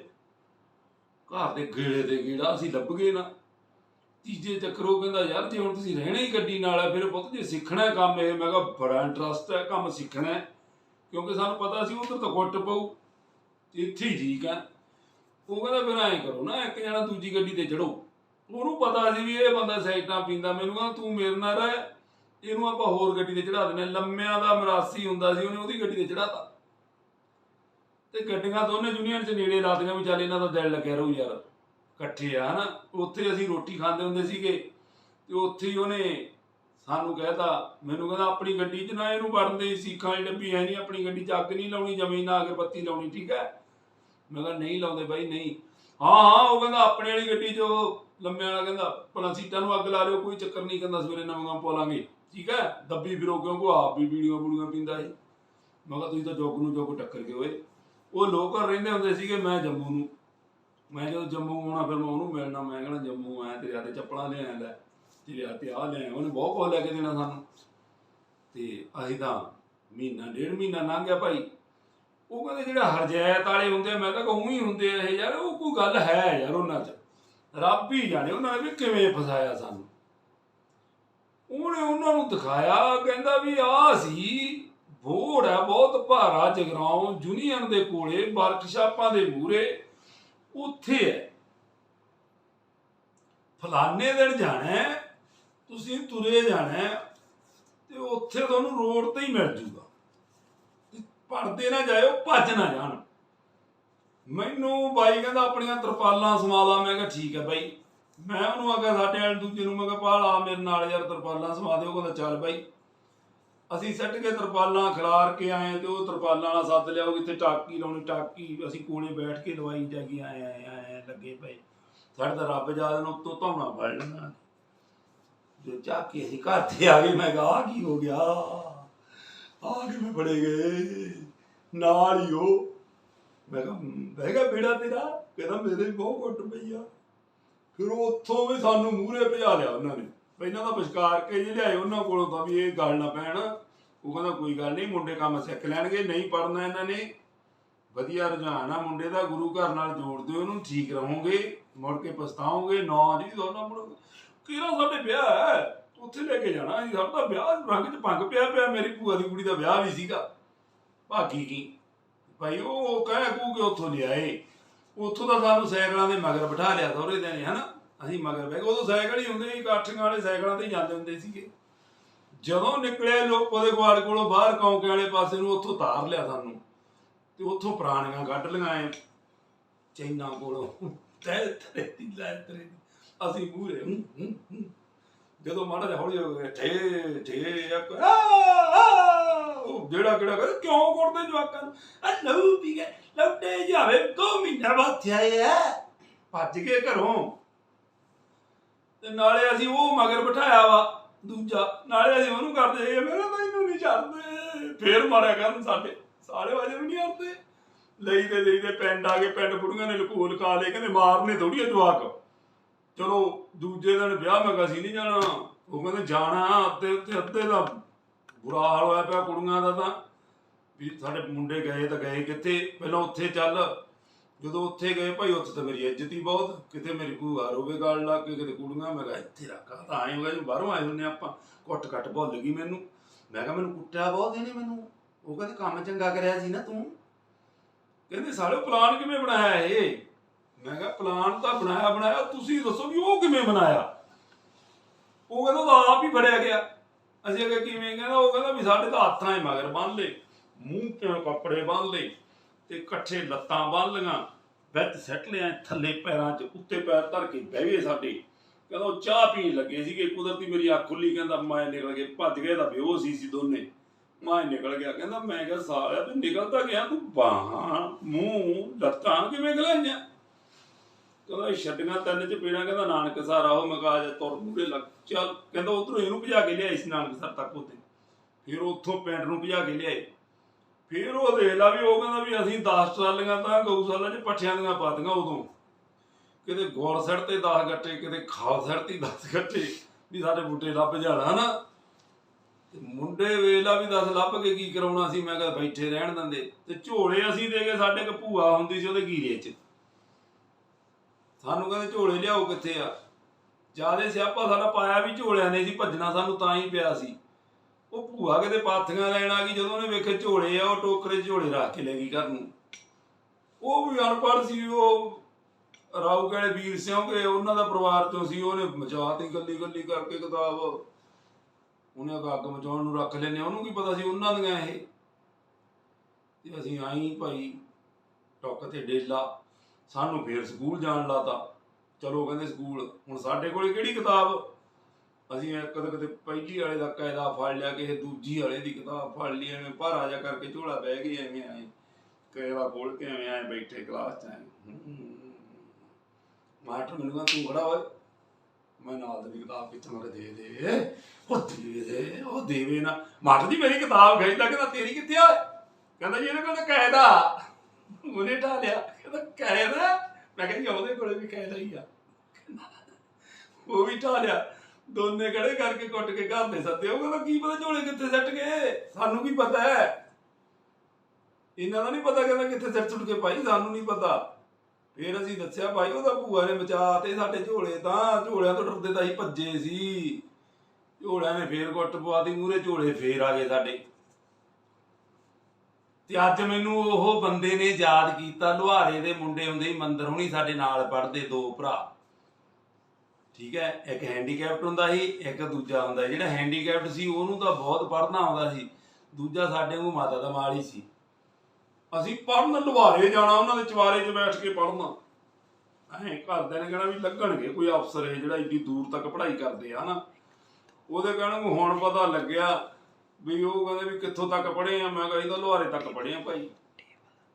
[SPEAKER 1] ਘਰ ਦੇ ਗੇੜੇ ਦੇ ਗੇੜਾ ਅਸੀਂ ਲੱਭ ਗਏ ਨਾ। ਤੀਜੇ ਚੱਕਰ ਉਹ ਕਹਿੰਦਾ, ਯਾਰ ਜੇ ਹੁਣ ਤੁਸੀਂ ਰਹਿਣਾ ਹੀ ਗੱਡੀ ਨਾਲ ਹੈ ਫਿਰ ਪੁੱਤ ਜੇ ਸਿੱਖਣਾ ਕੰਮ ਇਹ, ਮੈਂ ਕਿਹਾ ਬੜਾ ਇੰਟਰਸਟ ਹੈ ਕੰਮ ਸਿੱਖਣਾ ਕਿਉਂਕਿ ਸਾਨੂੰ ਪਤਾ ਸੀ ਉਧਰ ਤਾਂ ਗੁੱਟ ਪਊ, ਇੱਥੇ ਹੀ ਠੀਕ ਆ ਉਹ ਕਹਿੰਦਾ, ਫਿਰ ਐਂ ਕਰੋ ਨਾ, ਇੱਕ ਜਣਾ ਦੂਜੀ ਗੱਡੀ ਤੇ ਚੜੋ ਉਹਨੂੰ ਪਤਾ ਸੀ ਵੀ ਇਹ ਬੰਦਾ ਸਾਈਟਾਂ ਪੀਂਦਾ, ਮੈਨੂੰ ਕਹਿੰਦਾ, ਤੂੰ ਮੇਰੇ ਨਾਲ ਰਹਿ, ਇਹਨੂੰ ਆਪਾਂ ਹੋਰ ਗੱਡੀ ਤੇ ਚੜਾ ਦਿੰਦੇ ਹਾਂ। ਲੰਮਿਆਂ ਦਾ ਮਰਾਸੀ ਹੁੰਦਾ ਸੀ, ਉਹਨੇ ਉਹਦੀ ਗੱਡੀ ਤੇ ਚੜਾਤਾ ਤੇ ਗੱਡੀਆਂ ਦੋਨੇ ਯੂਨੀਅਨ 'ਚ ਨੇੜੇ ਲਾਤੀਆਂ ਵੀ ਚੱਲ ਇਹਨਾਂ ਦਾ ਦਿਲ ਲੱਗਿਆ ਰਹੂ ਯਾਰ। ਇਕੱਠੇ ਆ, ਹਨਾ? ਉੱਥੇ ਅਸੀਂ ਰੋਟੀ ਖਾਂਦੇ ਹੁੰਦੇ ਸੀਗੇ ਤੇ ਉੱਥੇ ਹੀ ਉਹਨੇ ਸਾਨੂੰ ਕਹਿਤਾ, ਮੈਨੂੰ ਕਹਿੰਦਾ, ਆਪਣੀ ਗੱਡੀ 'ਚ ਨਾ ਇਹਨੂੰ ਵੜਨ ਦੇ, ਸੀਖਾਂ ਵਾਲੀ ਡੱਬੀ ਹੈ ਨਹੀਂ, ਆਪਣੀ ਗੱਡੀ 'ਚ ਅੱਗ ਨਹੀਂ ਲਾਉਣੀ, ਜ਼ਮੀਨ ਨਾ ਅਗਰਬੱਤੀ ਲਾਉਣੀ, ਠੀਕ ਹੈ? ਮੈਂ ਕਿਹਾ, ਨਹੀਂ ਲਾਉਂਦੇ ਬਾਈ, ਨਹੀਂ। ਹਾਂ ਹਾਂ, ਉਹ ਕਹਿੰਦਾ, ਆਪਣੇ ਵਾਲੀ ਗੱਡੀ 'ਚ ਉਹ ਲੰਮੇ ਵਾਲਾ ਕਹਿੰਦਾ, ਭਲਾ ਸੀਟਾਂ ਨੂੰ ਅੱਗ ਲਾ ਲਿਓ, ਕੋਈ ਚੱਕਰ ਨਹੀਂ, ਕਹਿੰਦਾ, ਸਵੇਰੇ ਨਵਾਂ ਪਾਲਾਂਗੇ ਠੀਕ ਹੈ? ਦੱਬੀ ਫਿਰੋ ਕਿਉਂਕਿ ਆਪ ਵੀ ਬੀੜੀਆਂ ਬੂੜੀਆਂ ਪੀਂਦਾ ਸੀ। ਮੈਂ ਕਿਹਾ, ਤੁਸੀਂ ਤਾਂ ਜੋਗ ਨੂੰ ਜੋਗ ਟੱਕਰ ਗਏ ਓਏ ਉਹ ਲੋਕ ਰਹਿੰਦੇ ਹੁੰਦੇ ਸੀਗੇ, ਮੈਂ ਜੰਮੂ ਨੂੰ। ਮੈਂ ਜਦੋਂ ਜੰਮੂ ਆਉਣਾ ਫਿਰ ਮੈਂ ਉਹਨੂੰ ਮਿਲਣਾ ਮੈਂ ਕਹਿਣਾ ਜੰਮੂ ਆਇਆ ਤੇਰੇ ਹੱਥੇ ਚੱਪਲਾਂ ਲੈ ਆਂਦਾ ਤੇਰੇ ਹੱਥੇ ਆ ਲੈ ਉਹਨੇ ਬਹੁਤ ਕੁਝ ਲੈ ਕੇ ਦੇਣਾ ਸਾਨੂੰ। ਤੇ ਅਸੀਂ ਤਾਂ ਮਹੀਨਾ ਡੇਢ ਮਹੀਨਾ ਲੰਘ ਗਿਆ ਭਾਈ। ਉਹ ਕਹਿੰਦੇ ਜਿਹੜਾ ਹਰਜੈਤ ਵਾਲੇ ਹੁੰਦੇ ਆ, ਮੈਂ ਤਾਂ ਕਹੂੰ ਹੀ ਹੁੰਦੇ ਆ ਇਹ ਯਾਰ ਉਹ ਕੋਈ ਗੱਲ ਹੈ ਯਾਰ ਉਹਨਾਂ 'ਚ। ਰੱਬ ਹੀ ਜਾਣੇ ਉਹਨਾਂ ਨੇ ਵੀ ਕਿਵੇਂ ਫਸਾਇਆ ਸਾਨੂੰ। ਉਹਨੇ ਉਹਨਾਂ ਨੂੰ ਦਿਖਾਇਆ ਕਹਿੰਦਾ ਵੀ ਆਹ ਸੀ ਬੋੜ ਹੈ ਬਹੁਤ ਭਾਰਾ ਜਗਰਾਉਂ ਯੂਨੀਅਨ ਦੇ ਕੋਲੇ ਵਰਕਸ਼ਾਪਾਂ ਦੇ ਮੂਰੇ ਉੱਥੇ ਹੈ। ਫਲਾਣੇ ਦਿਨ ਜਾਣਾ ਤੁਸੀਂ ਤੁਰੇ ਜਾਣਾ ਹੈ, ਤੇ ਉੱਥੇ ਤੁਹਾਨੂੰ ਰੋਡ ਤੇ ਹੀ ਮਿਲ ਜੂਗਾ। ਤੇ ਨਾ ਜਾਇਓ ਭੱਜ ਨਾ ਜਾਣ। ਮੈਨੂੰ ਬਾਈ ਕਹਿੰਦਾ ਆਪਣੀਆਂ ਤਰਪਾਲਾਂ ਸਮਾਲਾ ਮੈਂ ਕਿਹਾ ਠੀਕ ਹੈ ਬਾਈ। ਮੈਂ ਉਹਨੂੰ ਆਖਿਆ ਸਾਡੇ ਵਾਲੇ ਦੂਜੇ ਨੂੰ ਮੈਂ ਕਿਹਾ ਪਾਲ ਆ ਮੇਰੇ ਨਾਲ ਯਾਰ ਤਰਪਾਲਾਂ ਸਮਾ ਦਿਓ। ਕਹਿੰਦਾ ਚੱਲ ਬਾਈ। ਅਸੀਂ ਸੱਟ ਕੇ ਤਰਪਾਲਾਂ ਖਿਲਾਰ ਕੇ ਆਏ ਤੇ ਉਹ ਤਰਪਾਲਾਂ ਨਾਲ ਸੱਦ ਲਿਆ ਉਹ ਕਿਤੇ ਟਾਕੀ ਲਾਉਣੀ ਟਾਕੀ ਅਸੀਂ ਕੋਲੇ ਬੈਠ ਕੇ ਦਵਾਈ ਜਾ ਕੇ ਆਏ ਆਏ ਆਏ ਲੱਗੇ ਪਏ। ਸਾਡੇ ਤਾਂ ਰੱਬ ਜਾਦ ਨੂੰ ਉੱਤੋਂ ਧੌਣਾ ਫੜ ਲੈਣਾ ਜੋ ਜਾ ਕੇ ਅਸੀਂ ਘਰ ਤੇ ਆ ਗਏ ਮੈਂ ਕਿਹਾ ਆਹ ਕੀ ਹੋ ਗਿਆ? ਆ ਕਿਵੇਂ ਫੜੇ ਗਏ? ਨਾਲ ਹੀ ਉਹ। ਮੈਂ ਕਿਹਾ "ਹਮ, ਬਹਿ ਗਿਆ ਬੇੜਾ ਤੇਰਾ? ਕਹਿੰਦਾ ਮੇਰੇ ਬਹੁਤ ਕੁੱਟ ਪਈ ਆ। ਫਿਰ ਉੱਥੋਂ ਵੀ ਸਾਨੂੰ ਮੂਹਰੇ ਭਜਾ ਲਿਆ ਉਹਨਾਂ ਨੇ। ਪਹਿਲਾਂ ਤਾਂ ਵਿਚਕਾਰ ਕੇ ਜੇ ਲਿਆਏ ਉਹਨਾਂ ਕੋਲੋਂ ਤਾਂ ਵੀ ਇਹ ਗੱਲ ਨਾ ਪੈਣ। ਉਹ ਕਹਿੰਦਾ, ਕੋਈ ਗੱਲ ਨਹੀਂ, ਮੁੰਡੇ ਕੰਮ ਸਿੱਖ ਲੈਣਗੇ, ਨਹੀਂ ਪੜਨਾ ਇਹਨਾਂ ਨੇ। ਵਧੀਆ ਰੁਝਾਨ ਆ ਮੁੰਡੇ ਦਾ, ਗੁਰੂ ਘਰ ਨਾਲ ਜੋੜ ਦਿਓ, ਉਹਨੂੰ ਠੀਕ ਰਹੋਗੇ, ਮੁੜ ਕੇ ਪਛਤਾਓਗੇ, ਨਾ ਜੀ ਦੋਨਾਂ ਮੁੜ ਕਿਹੜਾ ਸਾਡੇ ਵਿਆਹ ਹੈ? ਉੱਥੇ ਲੈ ਕੇ ਜਾਣਾ ਸੀ, ਸਾਡਾ ਵਿਆਹ ਰੰਗ ਚ ਭੰਗ ਪਿਆ ਪਿਆ, ਮੇਰੀ ਭੂਆ ਦੀ ਕੁੜੀ ਦਾ ਵਿਆਹ ਵੀ ਸੀਗਾ। ਭਾਗੀ ਕੀ? ਭਾਈ, ਉਹ ਕਹਿ ਕੂ ਕੇ ਉੱਥੋਂ ਲਿਆਏ। ਉੱਥੋਂ ਦਾ ਸਾਨੂੰ ਸਾਈਕਲਾਂ ਦੇ ਮਗਰ ਬਿਠਾ ਲਿਆ, ਸਹੁਰੇ ਦੇ ਨੇ, ਹਨਾ? ਅਸੀਂ ਮਗਰ ਬਹਿ ਗਏ। ਉਦੋਂ ਸਾਈਕਲ ਹੀ ਹੁੰਦੇ ਸੀ, ਕਾਠੀਆਂ ਵਾਲੇ ਸਾਈਕਲਾਂ ਤੇ ਜਾਂਦੇ ਹੁੰਦੇ ਸੀਗੇ। ਜਦੋਂ ਨਿਕਲੇ ਲੋਕ ਉਹਦੇ ਗਵਾੜ ਕੋਲੋਂ ਬਾਹਰ ਕੌਂਕੇ ਵਾਲੇ ਪਾਸੇ ਨੂੰ, ਉੱਥੋਂ ਤਾਰ ਲਿਆ ਸਾਨੂੰ। ਤੇ ਉੱਥੋਂ ਪੁਰਾਣੀਆਂ ਕੱਢ ਲਈਆਂ ਚੈਨਾ ਕੋਲੋਂ ਤੈ ਤਰੇ ਦੀ ਲੈ ਤਰੇ ਅਸੀਂ ਮੂਰੇ ਜਦੋਂ ਮਾੜਾ ਜਿਹਾ ਹੌਲੀ ਹੋ ਗਿਆ ਠੇ ਠੇ ਆ ਉਹ ਜਿਹੜਾ ਕਿਹੜਾ ਕਹਿੰਦਾ, ਕਿਉਂ ਕੁੱਟਦੇ ਜਵਾਕਾਂ ਨੂੰ? ਆ ਲਹੂ ਪੀ ਗਏ ਲੌਟੇ ਜਾਵੇ ਦੋ ਮਹੀਨਾ ਬਾਅਦ ਥਿਆਏ ਆ ਭੱਜ ਗਏ ਘਰੋਂ। ਤੇ ਨਾਲੇ ਅਸੀਂ ਉਹ ਮਗਰ ਬਿਠਾਇਆ ਵਾ ਦੂਜਾ, ਨਾਲੇ ਅਸੀਂ ਉਹਨੂੰ ਕਰਦੇ ਸੀਗੇ, ਮੇਰੇ ਮੈਨੂੰ ਨਹੀਂ ਛੱਡਦੇ। ਫੇਰ ਮਾਰਿਆ ਕਰਨ ਸਾਡੇ, ਸਾਰੇ ਵਾਜੇ ਨੂੰ ਨਹੀਂ ਆਉਂਦੇ ਲਈ ਤੇ ਲਈ ਤੇ ਪਿੰਡ ਆ ਗਏ, ਪਿੰਡ ਬੁੜੀਆਂ ਨੇ ਲਕੋ ਲਕਾ ਲਏ, ਕਹਿੰਦੇ ਮਾਰਨੇ ਥੋੜੀ ਆ ਜਵਾਕ। ਚਲੋ, ਦੂਜੇ ਦਿਨ ਵਿਆਹ ਮੈਂ ਕਿਹਾ ਸੀ ਨਹੀਂ ਜਾਣਾ। ਉਹ ਕਹਿੰਦੇ, ਜਾਣਾ ਅੱਧੇ ਉੱਤੇ ਅੱਧੇ ਦਾ ਬੁਰਾ ਹਾਲ ਹੋਇਆ ਪਿਆ ਕੁੜੀਆਂ ਦਾ ਤਾਂ। ਵੀ ਸਾਡੇ ਮੁੰਡੇ ਗਏ ਤਾਂ ਗਏ ਕਿੱਥੇ? ਪਹਿਲਾਂ ਉੱਥੇ ਚੱਲ। ਜਦੋਂ ਉੱਥੇ ਗਏ ਭਾਈ, ਉੱਥੇ ਤਾਂ ਮੇਰੀ ਇੱਜ਼ਤ ਹੀ ਬਹੁਤ। ਕਿਤੇ ਮੇਰੀ ਭੂਆ ਰੋਵੇ ਗਾਲ ਲਾ ਕੇ, ਕਿਤੇ ਕੁੜੀਆਂ ਮੈਂ ਕਿਹਾ ਇੱਥੇ ਰੱਖਾ ਤਾਂ ਆਏ ਹੋਗਾ ਜੀ ਬਾਹਰੋਂ ਆਏ ਹੁੰਨੇ ਆਪਾਂ ਘੁੱਟ ਘੱਟ ਭੁੱਲ ਗਈ ਮੈਨੂੰ। ਮੈਂ ਕਿਹਾ ਮੈਨੂੰ ਕੁੱਟਿਆ ਬਹੁਤ ਇਹਨੇ ਮੈਨੂੰ। ਉਹ ਕਹਿੰਦੇ ਕੰਮ ਚੰਗਾ ਕਰਿਆ ਸੀ ਨਾ ਤੂੰ। ਕਹਿੰਦੇ ਸਾਲੇ ਪਲਾਨ ਕਿਵੇਂ ਬਣਾਇਆ ਇਹ? ਮੈਂ ਕਿਹਾ ਪਲਾਨ ਤਾਂ ਬਣਾਇਆ ਬਣਾਇਆ। ਤੁਸੀਂ ਦੱਸੋ ਵੀ ਉਹ ਕਿਵੇਂ ਬਣਾਇਆ? ਉਹ ਕਹਿੰਦਾ ਤਾਂ ਆਪ ਹੀ ਫੜਿਆ ਗਿਆ। ਅਸੀਂ ਅਗੇ ਕਿਵੇਂ ਕਹਿੰਦਾ, ਉਹ ਕਹਿੰਦਾ ਵੀ ਸਾਡੇ ਤਾਂ ਹੱਥਾਂ ਹੀ ਮਗਰ ਬੰਨ ਲਏ। ਮੂੰਹ ਤੇ ਕੱਪੜੇ ਬੰਨ ਲਏ? ਤੇ ਇਕੱਠੇ ਲੱਤਾਂ ਬੰਨ ਲਈਆਂ। ਵਿੱਚ ਸੱਟ ਲਿਆ, ਥੱਲੇ ਪੈਰਾਂ 'ਚ ਉੱਤੇ ਪੈਰ ਧਰ ਕੇ ਬਹਿ ਗਏ ਸਾਡੇ। ਕਹਿੰਦਾ ਉਹ ਚਾਹ ਪੀਣ ਲੱਗੇ ਸੀਗੇ, ਕੁਦਰਤੀ ਮੇਰੀ ਅੱਖ ਖੁੱਲੀ ਕਹਿੰਦਾ ਮੈਂ ਨਿਕਲ ਕੇ ਭੱਜ ਗਏ ਤਾਂ ਬੇਹੋਸ਼ ਸੀ ਸੀ ਦੋਨੇ। ਮੈਂ ਨਿਕਲ ਗਿਆ, ਕਹਿੰਦਾ ਮੈਂ ਕਿਹਾ, ਸਾਲਿਆ, ਤੂੰ ਨਿਕਲਦਾ ਗਿਆ ਤੂੰ ਬਾਹਾਂ, ਮੂੰਹ, ਲੱਤਾਂ ਕਿਵੇਂ ਗਲਾਈਆਂ? ਕਹਿੰਦਾ, ਇਹ ਛੱਡੀਆਂ ਤਿੰਨ ਚ ਪੀਣਾ, ਕਹਿੰਦਾ, ਨਾਨਕ ਸਾਰਾ ਉਹ ਮੈਂ ਜਾ ਤੁਰ ਮੂਰੇ ਲੱਗ, ਚੱਲ। ਕਹਿੰਦਾ, ਉਧਰੋਂ ਇਹਨੂੰ ਭਜਾ ਕੇ ਲਿਆਈ ਸੀ, ਨਾਨਕ ਸਰ ਤੱਕ ਉੱਤੇ। ਫਿਰ ਉੱਥੋਂ ਪਿੰਡ ਨੂੰ ਭਜਾ ਕੇ ਲਿਆਏ। ਫਿਰ ਉਹ ਦੇਖ ਲਾ ਵੀ ਉਹ ਕਹਿੰਦਾ ਵੀ ਅਸੀਂ 10 ਟਰਾਲੀਆਂ ਤਾਂ ਗਊਸ਼ਾਲਾ 'ਚ ਪੱਠਿਆਂ ਦੀਆਂ ਪਾਤੀਆਂ ਉਦੋਂ। ਕਿਤੇ ਗੌਰ ਸੜ ਤੇ 10 ਗੱਟੇ, ਕਿਤੇ ਖਾਲ ਸੜ ਤੇ 10 ਗੱਟੇ ਵੀ ਸਾਡੇ ਬੂਟੇ ਲੱਭ ਜਾਣਾ ਨਾ ਤੇ ਮੁੰਡੇ ਵੇਲਾ ਵੀ ਦੱਸ ਲੱਭ ਕੇ ਕੀ ਕਰਾਉਣਾ ਸੀ, ਮੈਂ ਕਿਹਾ ਬੈਠੇ ਰਹਿਣ ਦਿੰਦੇ। ਤੇ ਝੋਲੇ ਅਸੀਂ ਦੇ ਕੇ ਸਾਡੇ ਇੱਕ ਭੂਆ ਹੁੰਦੀ ਸੀ ਉਹਦੇ ਗੀਰੇ 'ਚ। ਸਾਨੂੰ ਕਹਿੰਦੇ ਝੋਲੇ ਲਿਆਓ ਕਿੱਥੇ ਆ? ਜਿਆਦੇ ਸਿਆਪਾ ਸਾਡਾ ਪਾਇਆ ਵੀ ਝੋਲਿਆਂ ਨੇ ਸੀ, ਭੱਜਣਾ ਸਾਨੂੰ ਤਾਂ ਹੀ ਪਿਆ ਸੀ। ਉਹ ਭੂਆ ਕਿਤੇ ਪਾਥੀਆਂ ਲੈਣ ਆ ਗਈ, ਜਦੋਂ ਉਹਨੇ ਵੇਖੇ ਝੋਲੇ ਆ, ਉਹ ਟੋਕਰੇ ਝੋਲੇ ਰੱਖ ਕੇ ਲੈ ਗਈ ਘਰ ਨੂੰ। ਉਹ ਵੀ ਅਨਪੜ੍ਹ ਸੀ, ਉਹ ਰਾਉ ਕਹੇ ਵੀਰ ਸਿੰਘ ਕਿ ਉਹਨਾਂ ਦਾ ਪਰਿਵਾਰ ਚੋਂ ਸੀ, ਉਹਨੇ ਮਚਾਤੀ ਗੱਲੀ ਗੱਲੀ ਕਰਕੇ ਕਿਤਾਬ ਉਹਨੇ ਅੱਗ ਮਚਾਉਣ ਨੂੰ ਰੱਖ ਲੈਨੇ ਉਹਨੂੰ ਕੀ ਪਤਾ ਸੀ ਉਹਨਾਂ ਦੀਆਂ ਇਹ। ਤੇ ਅਸੀਂ ਆਈ ਭਾਈ, ਟੁੱਕ ਤੇ ਡੇਲਾ, ਸਾਨੂੰ ਫੇਰ ਸਕੂਲ ਜਾਣ ਲਾਤਾ। ਚਲੋ ਕਹਿੰਦੇ ਸਕੂਲ, ਹੁਣ ਸਾਡੇ ਕੋਲੇ ਕਿਹੜੀ ਕਿਤਾਬ? ਅਸੀਂ ਇੱਕ ਕਦੇ ਕਿਤੇ ਪਹਿਲੀ ਵਾਲੇ ਦਾ ਕਾਇਦਾ ਫੜ ਲਿਆ ਕਿਸੇ ਦੂਜੀ ਵਾਲੇ ਦੀ ਕਿਤਾਬ ਫੜ ਲਈ, ਐਵੇਂ ਭਾਰਾ ਜਾ ਕਰਕੇ ਝੋਲਾ ਬਹਿ ਗਈ, ਐਵੇਂ ਆਏ। ਕਾਇਦਾ ਖੋਲ ਕੇ ਐਵੇਂ ਆਏ ਬੈਠੇ ਕਲਾਸ ਚ ਆਏ। ਮਾਸਟਰ ਮੈਨੂੰ ਕਹਿੰਦਾ ਤੂੰ ਖੜਾ ਹੋਏ ਮੈਂ ਨਾਲ ਦੀ ਕਿਤਾਬ ਕਿੱਥੇ ਮੈਂ ਦੇ ਦੇ, ਉਹ ਦੇ ਦੇ, ਉਹ ਦੇਵੇ ਨਾ। ਮਾਸਟਰ ਜੀ ਮੇਰੀ ਕਿਤਾਬ ਗਈ ਕਹਿੰਦਾ, ਤੇਰੀ ਕਿੱਥੇ ਆ? ਕਹਿੰਦਾ ਜੀ ਇਹਨੇ ਕਹਿੰਦਾ ਕਾਇਦਾ। ਉਹਨੇ ਢਾ ਲਿਆ, ਕਹਿੰਦਾ, ਕਾਇਦਾ? ਮੈਂ ਕਹਿੰਦੀ ਉਹਦੇ ਕੋਲੇ ਵੀ ਕਾਇਦਾ ਹੀ ਆ। ਉਹ ਵੀ ਢਾ ਲਿਆ। ਦੋਨੇ ਖੜੇ ਕਰਕੇ ਕੁੱਟ ਕੇ ਘਰ ਦੇ ਸੱਦੇ ਉਹ ਕਹਿੰਦਾ ਕੀ ਪਤਾ ਝੋਲੇ ਕਿੱਥੇ ਸੱਟ ਗਏ? ਸਾਨੂੰ ਵੀ ਪਤਾ ਹੈ? ਇਹਨਾਂ ਦਾ ਨਹੀਂ ਪਤਾ ਕਹਿੰਦਾ ਕਿੱਥੇ ਸੱਟ ਸੁੱਟ ਕੇ ਪਾਈ, ਸਾਨੂੰ ਨਹੀਂ ਪਤਾ। ਫਿਰ ਅਸੀਂ ਦੱਸਿਆ, ਭਾਈ, ਉਹਦਾ ਭੂਆ ਨੇ ਬਚਾ ਤੇ ਸਾਡੇ ਝੋਲੇ ਤਾਂ, ਝੋਲਿਆਂ ਤੋਂ ਡਰਦੇ ਤਾਂ ਅਸੀਂ ਭੱਜੇ ਸੀ। ਝੋਲਿਆਂ ਨੇ ਫੇਰ ਕੁੱਟ ਪਵਾਤੀ ਮੂਰੇ ਝੋਲੇ ਫੇਰ ਆ ਗਏ ਸਾਡੇ। ਤੇ ਅੱਜ ਮੈਨੂੰ ਉਹ ਬੰਦੇ ਨੇ ਯਾਦ ਕੀਤਾ, ਲੁਹਾਰੇ ਦੇ ਮੁੰਡੇ ਹੁੰਦੇ ਹੀ ਮੰਦਰ ਹੁਣੀ ਸਾਡੇ ਨਾਲ ਪੜ੍ਹਦੇ ਦੋ ਭਰਾ। ਠੀਕ ਹੈ, ਇੱਕ ਹੈਂਡੀਕੈਪਟ ਹੁੰਦਾ ਸੀ, ਇੱਕ ਦੂਜਾ ਹੁੰਦਾ ਜਿਹੜਾ ਹੈਂਡੀਕੈਪਟ ਸੀ, ਉਹਨੂੰ ਤਾਂ ਬਹੁਤ ਪੜ੍ਹਨਾ ਆਉਂਦਾ ਸੀ। ਦੂਜਾ ਸਾਡੇ ਨੂੰ ਮਾਤਾ ਦਾ ਮਾਲ ਹੀ ਸੀ। ਅਸੀਂ ਪੜਨ ਲੁਹਾਰੇ ਜਾਣਾ, ਉਹਨਾਂ ਦੇ ਚਵਾਰੇ 'ਚ ਬੈਠ ਕੇ ਪੜਨਾ ਐਂ ਘਰਦਿਆਂ ਨੇ ਕਹਿਣਾ ਵੀ ਲੱਗਣਗੇ ਕੋਈ ਅਫਸਰ ਇਹ ਜਿਹੜਾ ਏਡੀ ਦੂਰ ਤੱਕ ਪੜ੍ਹਾਈ ਕਰਦੇ ਆ ਨਾ ਉਹਦੇ ਕਹਿਣਾ ਹੁਣ ਪਤਾ ਲੱਗਿਆ ਵੀ ਉਹ ਕਹਿੰਦੇ ਵੀ ਕਿੱਥੋਂ ਤੱਕ ਪੜ੍ਹੇ ਆ। ਮੈਂ ਕਹਿੰਦਾ ਲੁਹਾਰੇ ਤੱਕ ਪੜ੍ਹੇ ਆ ਭਾਈ।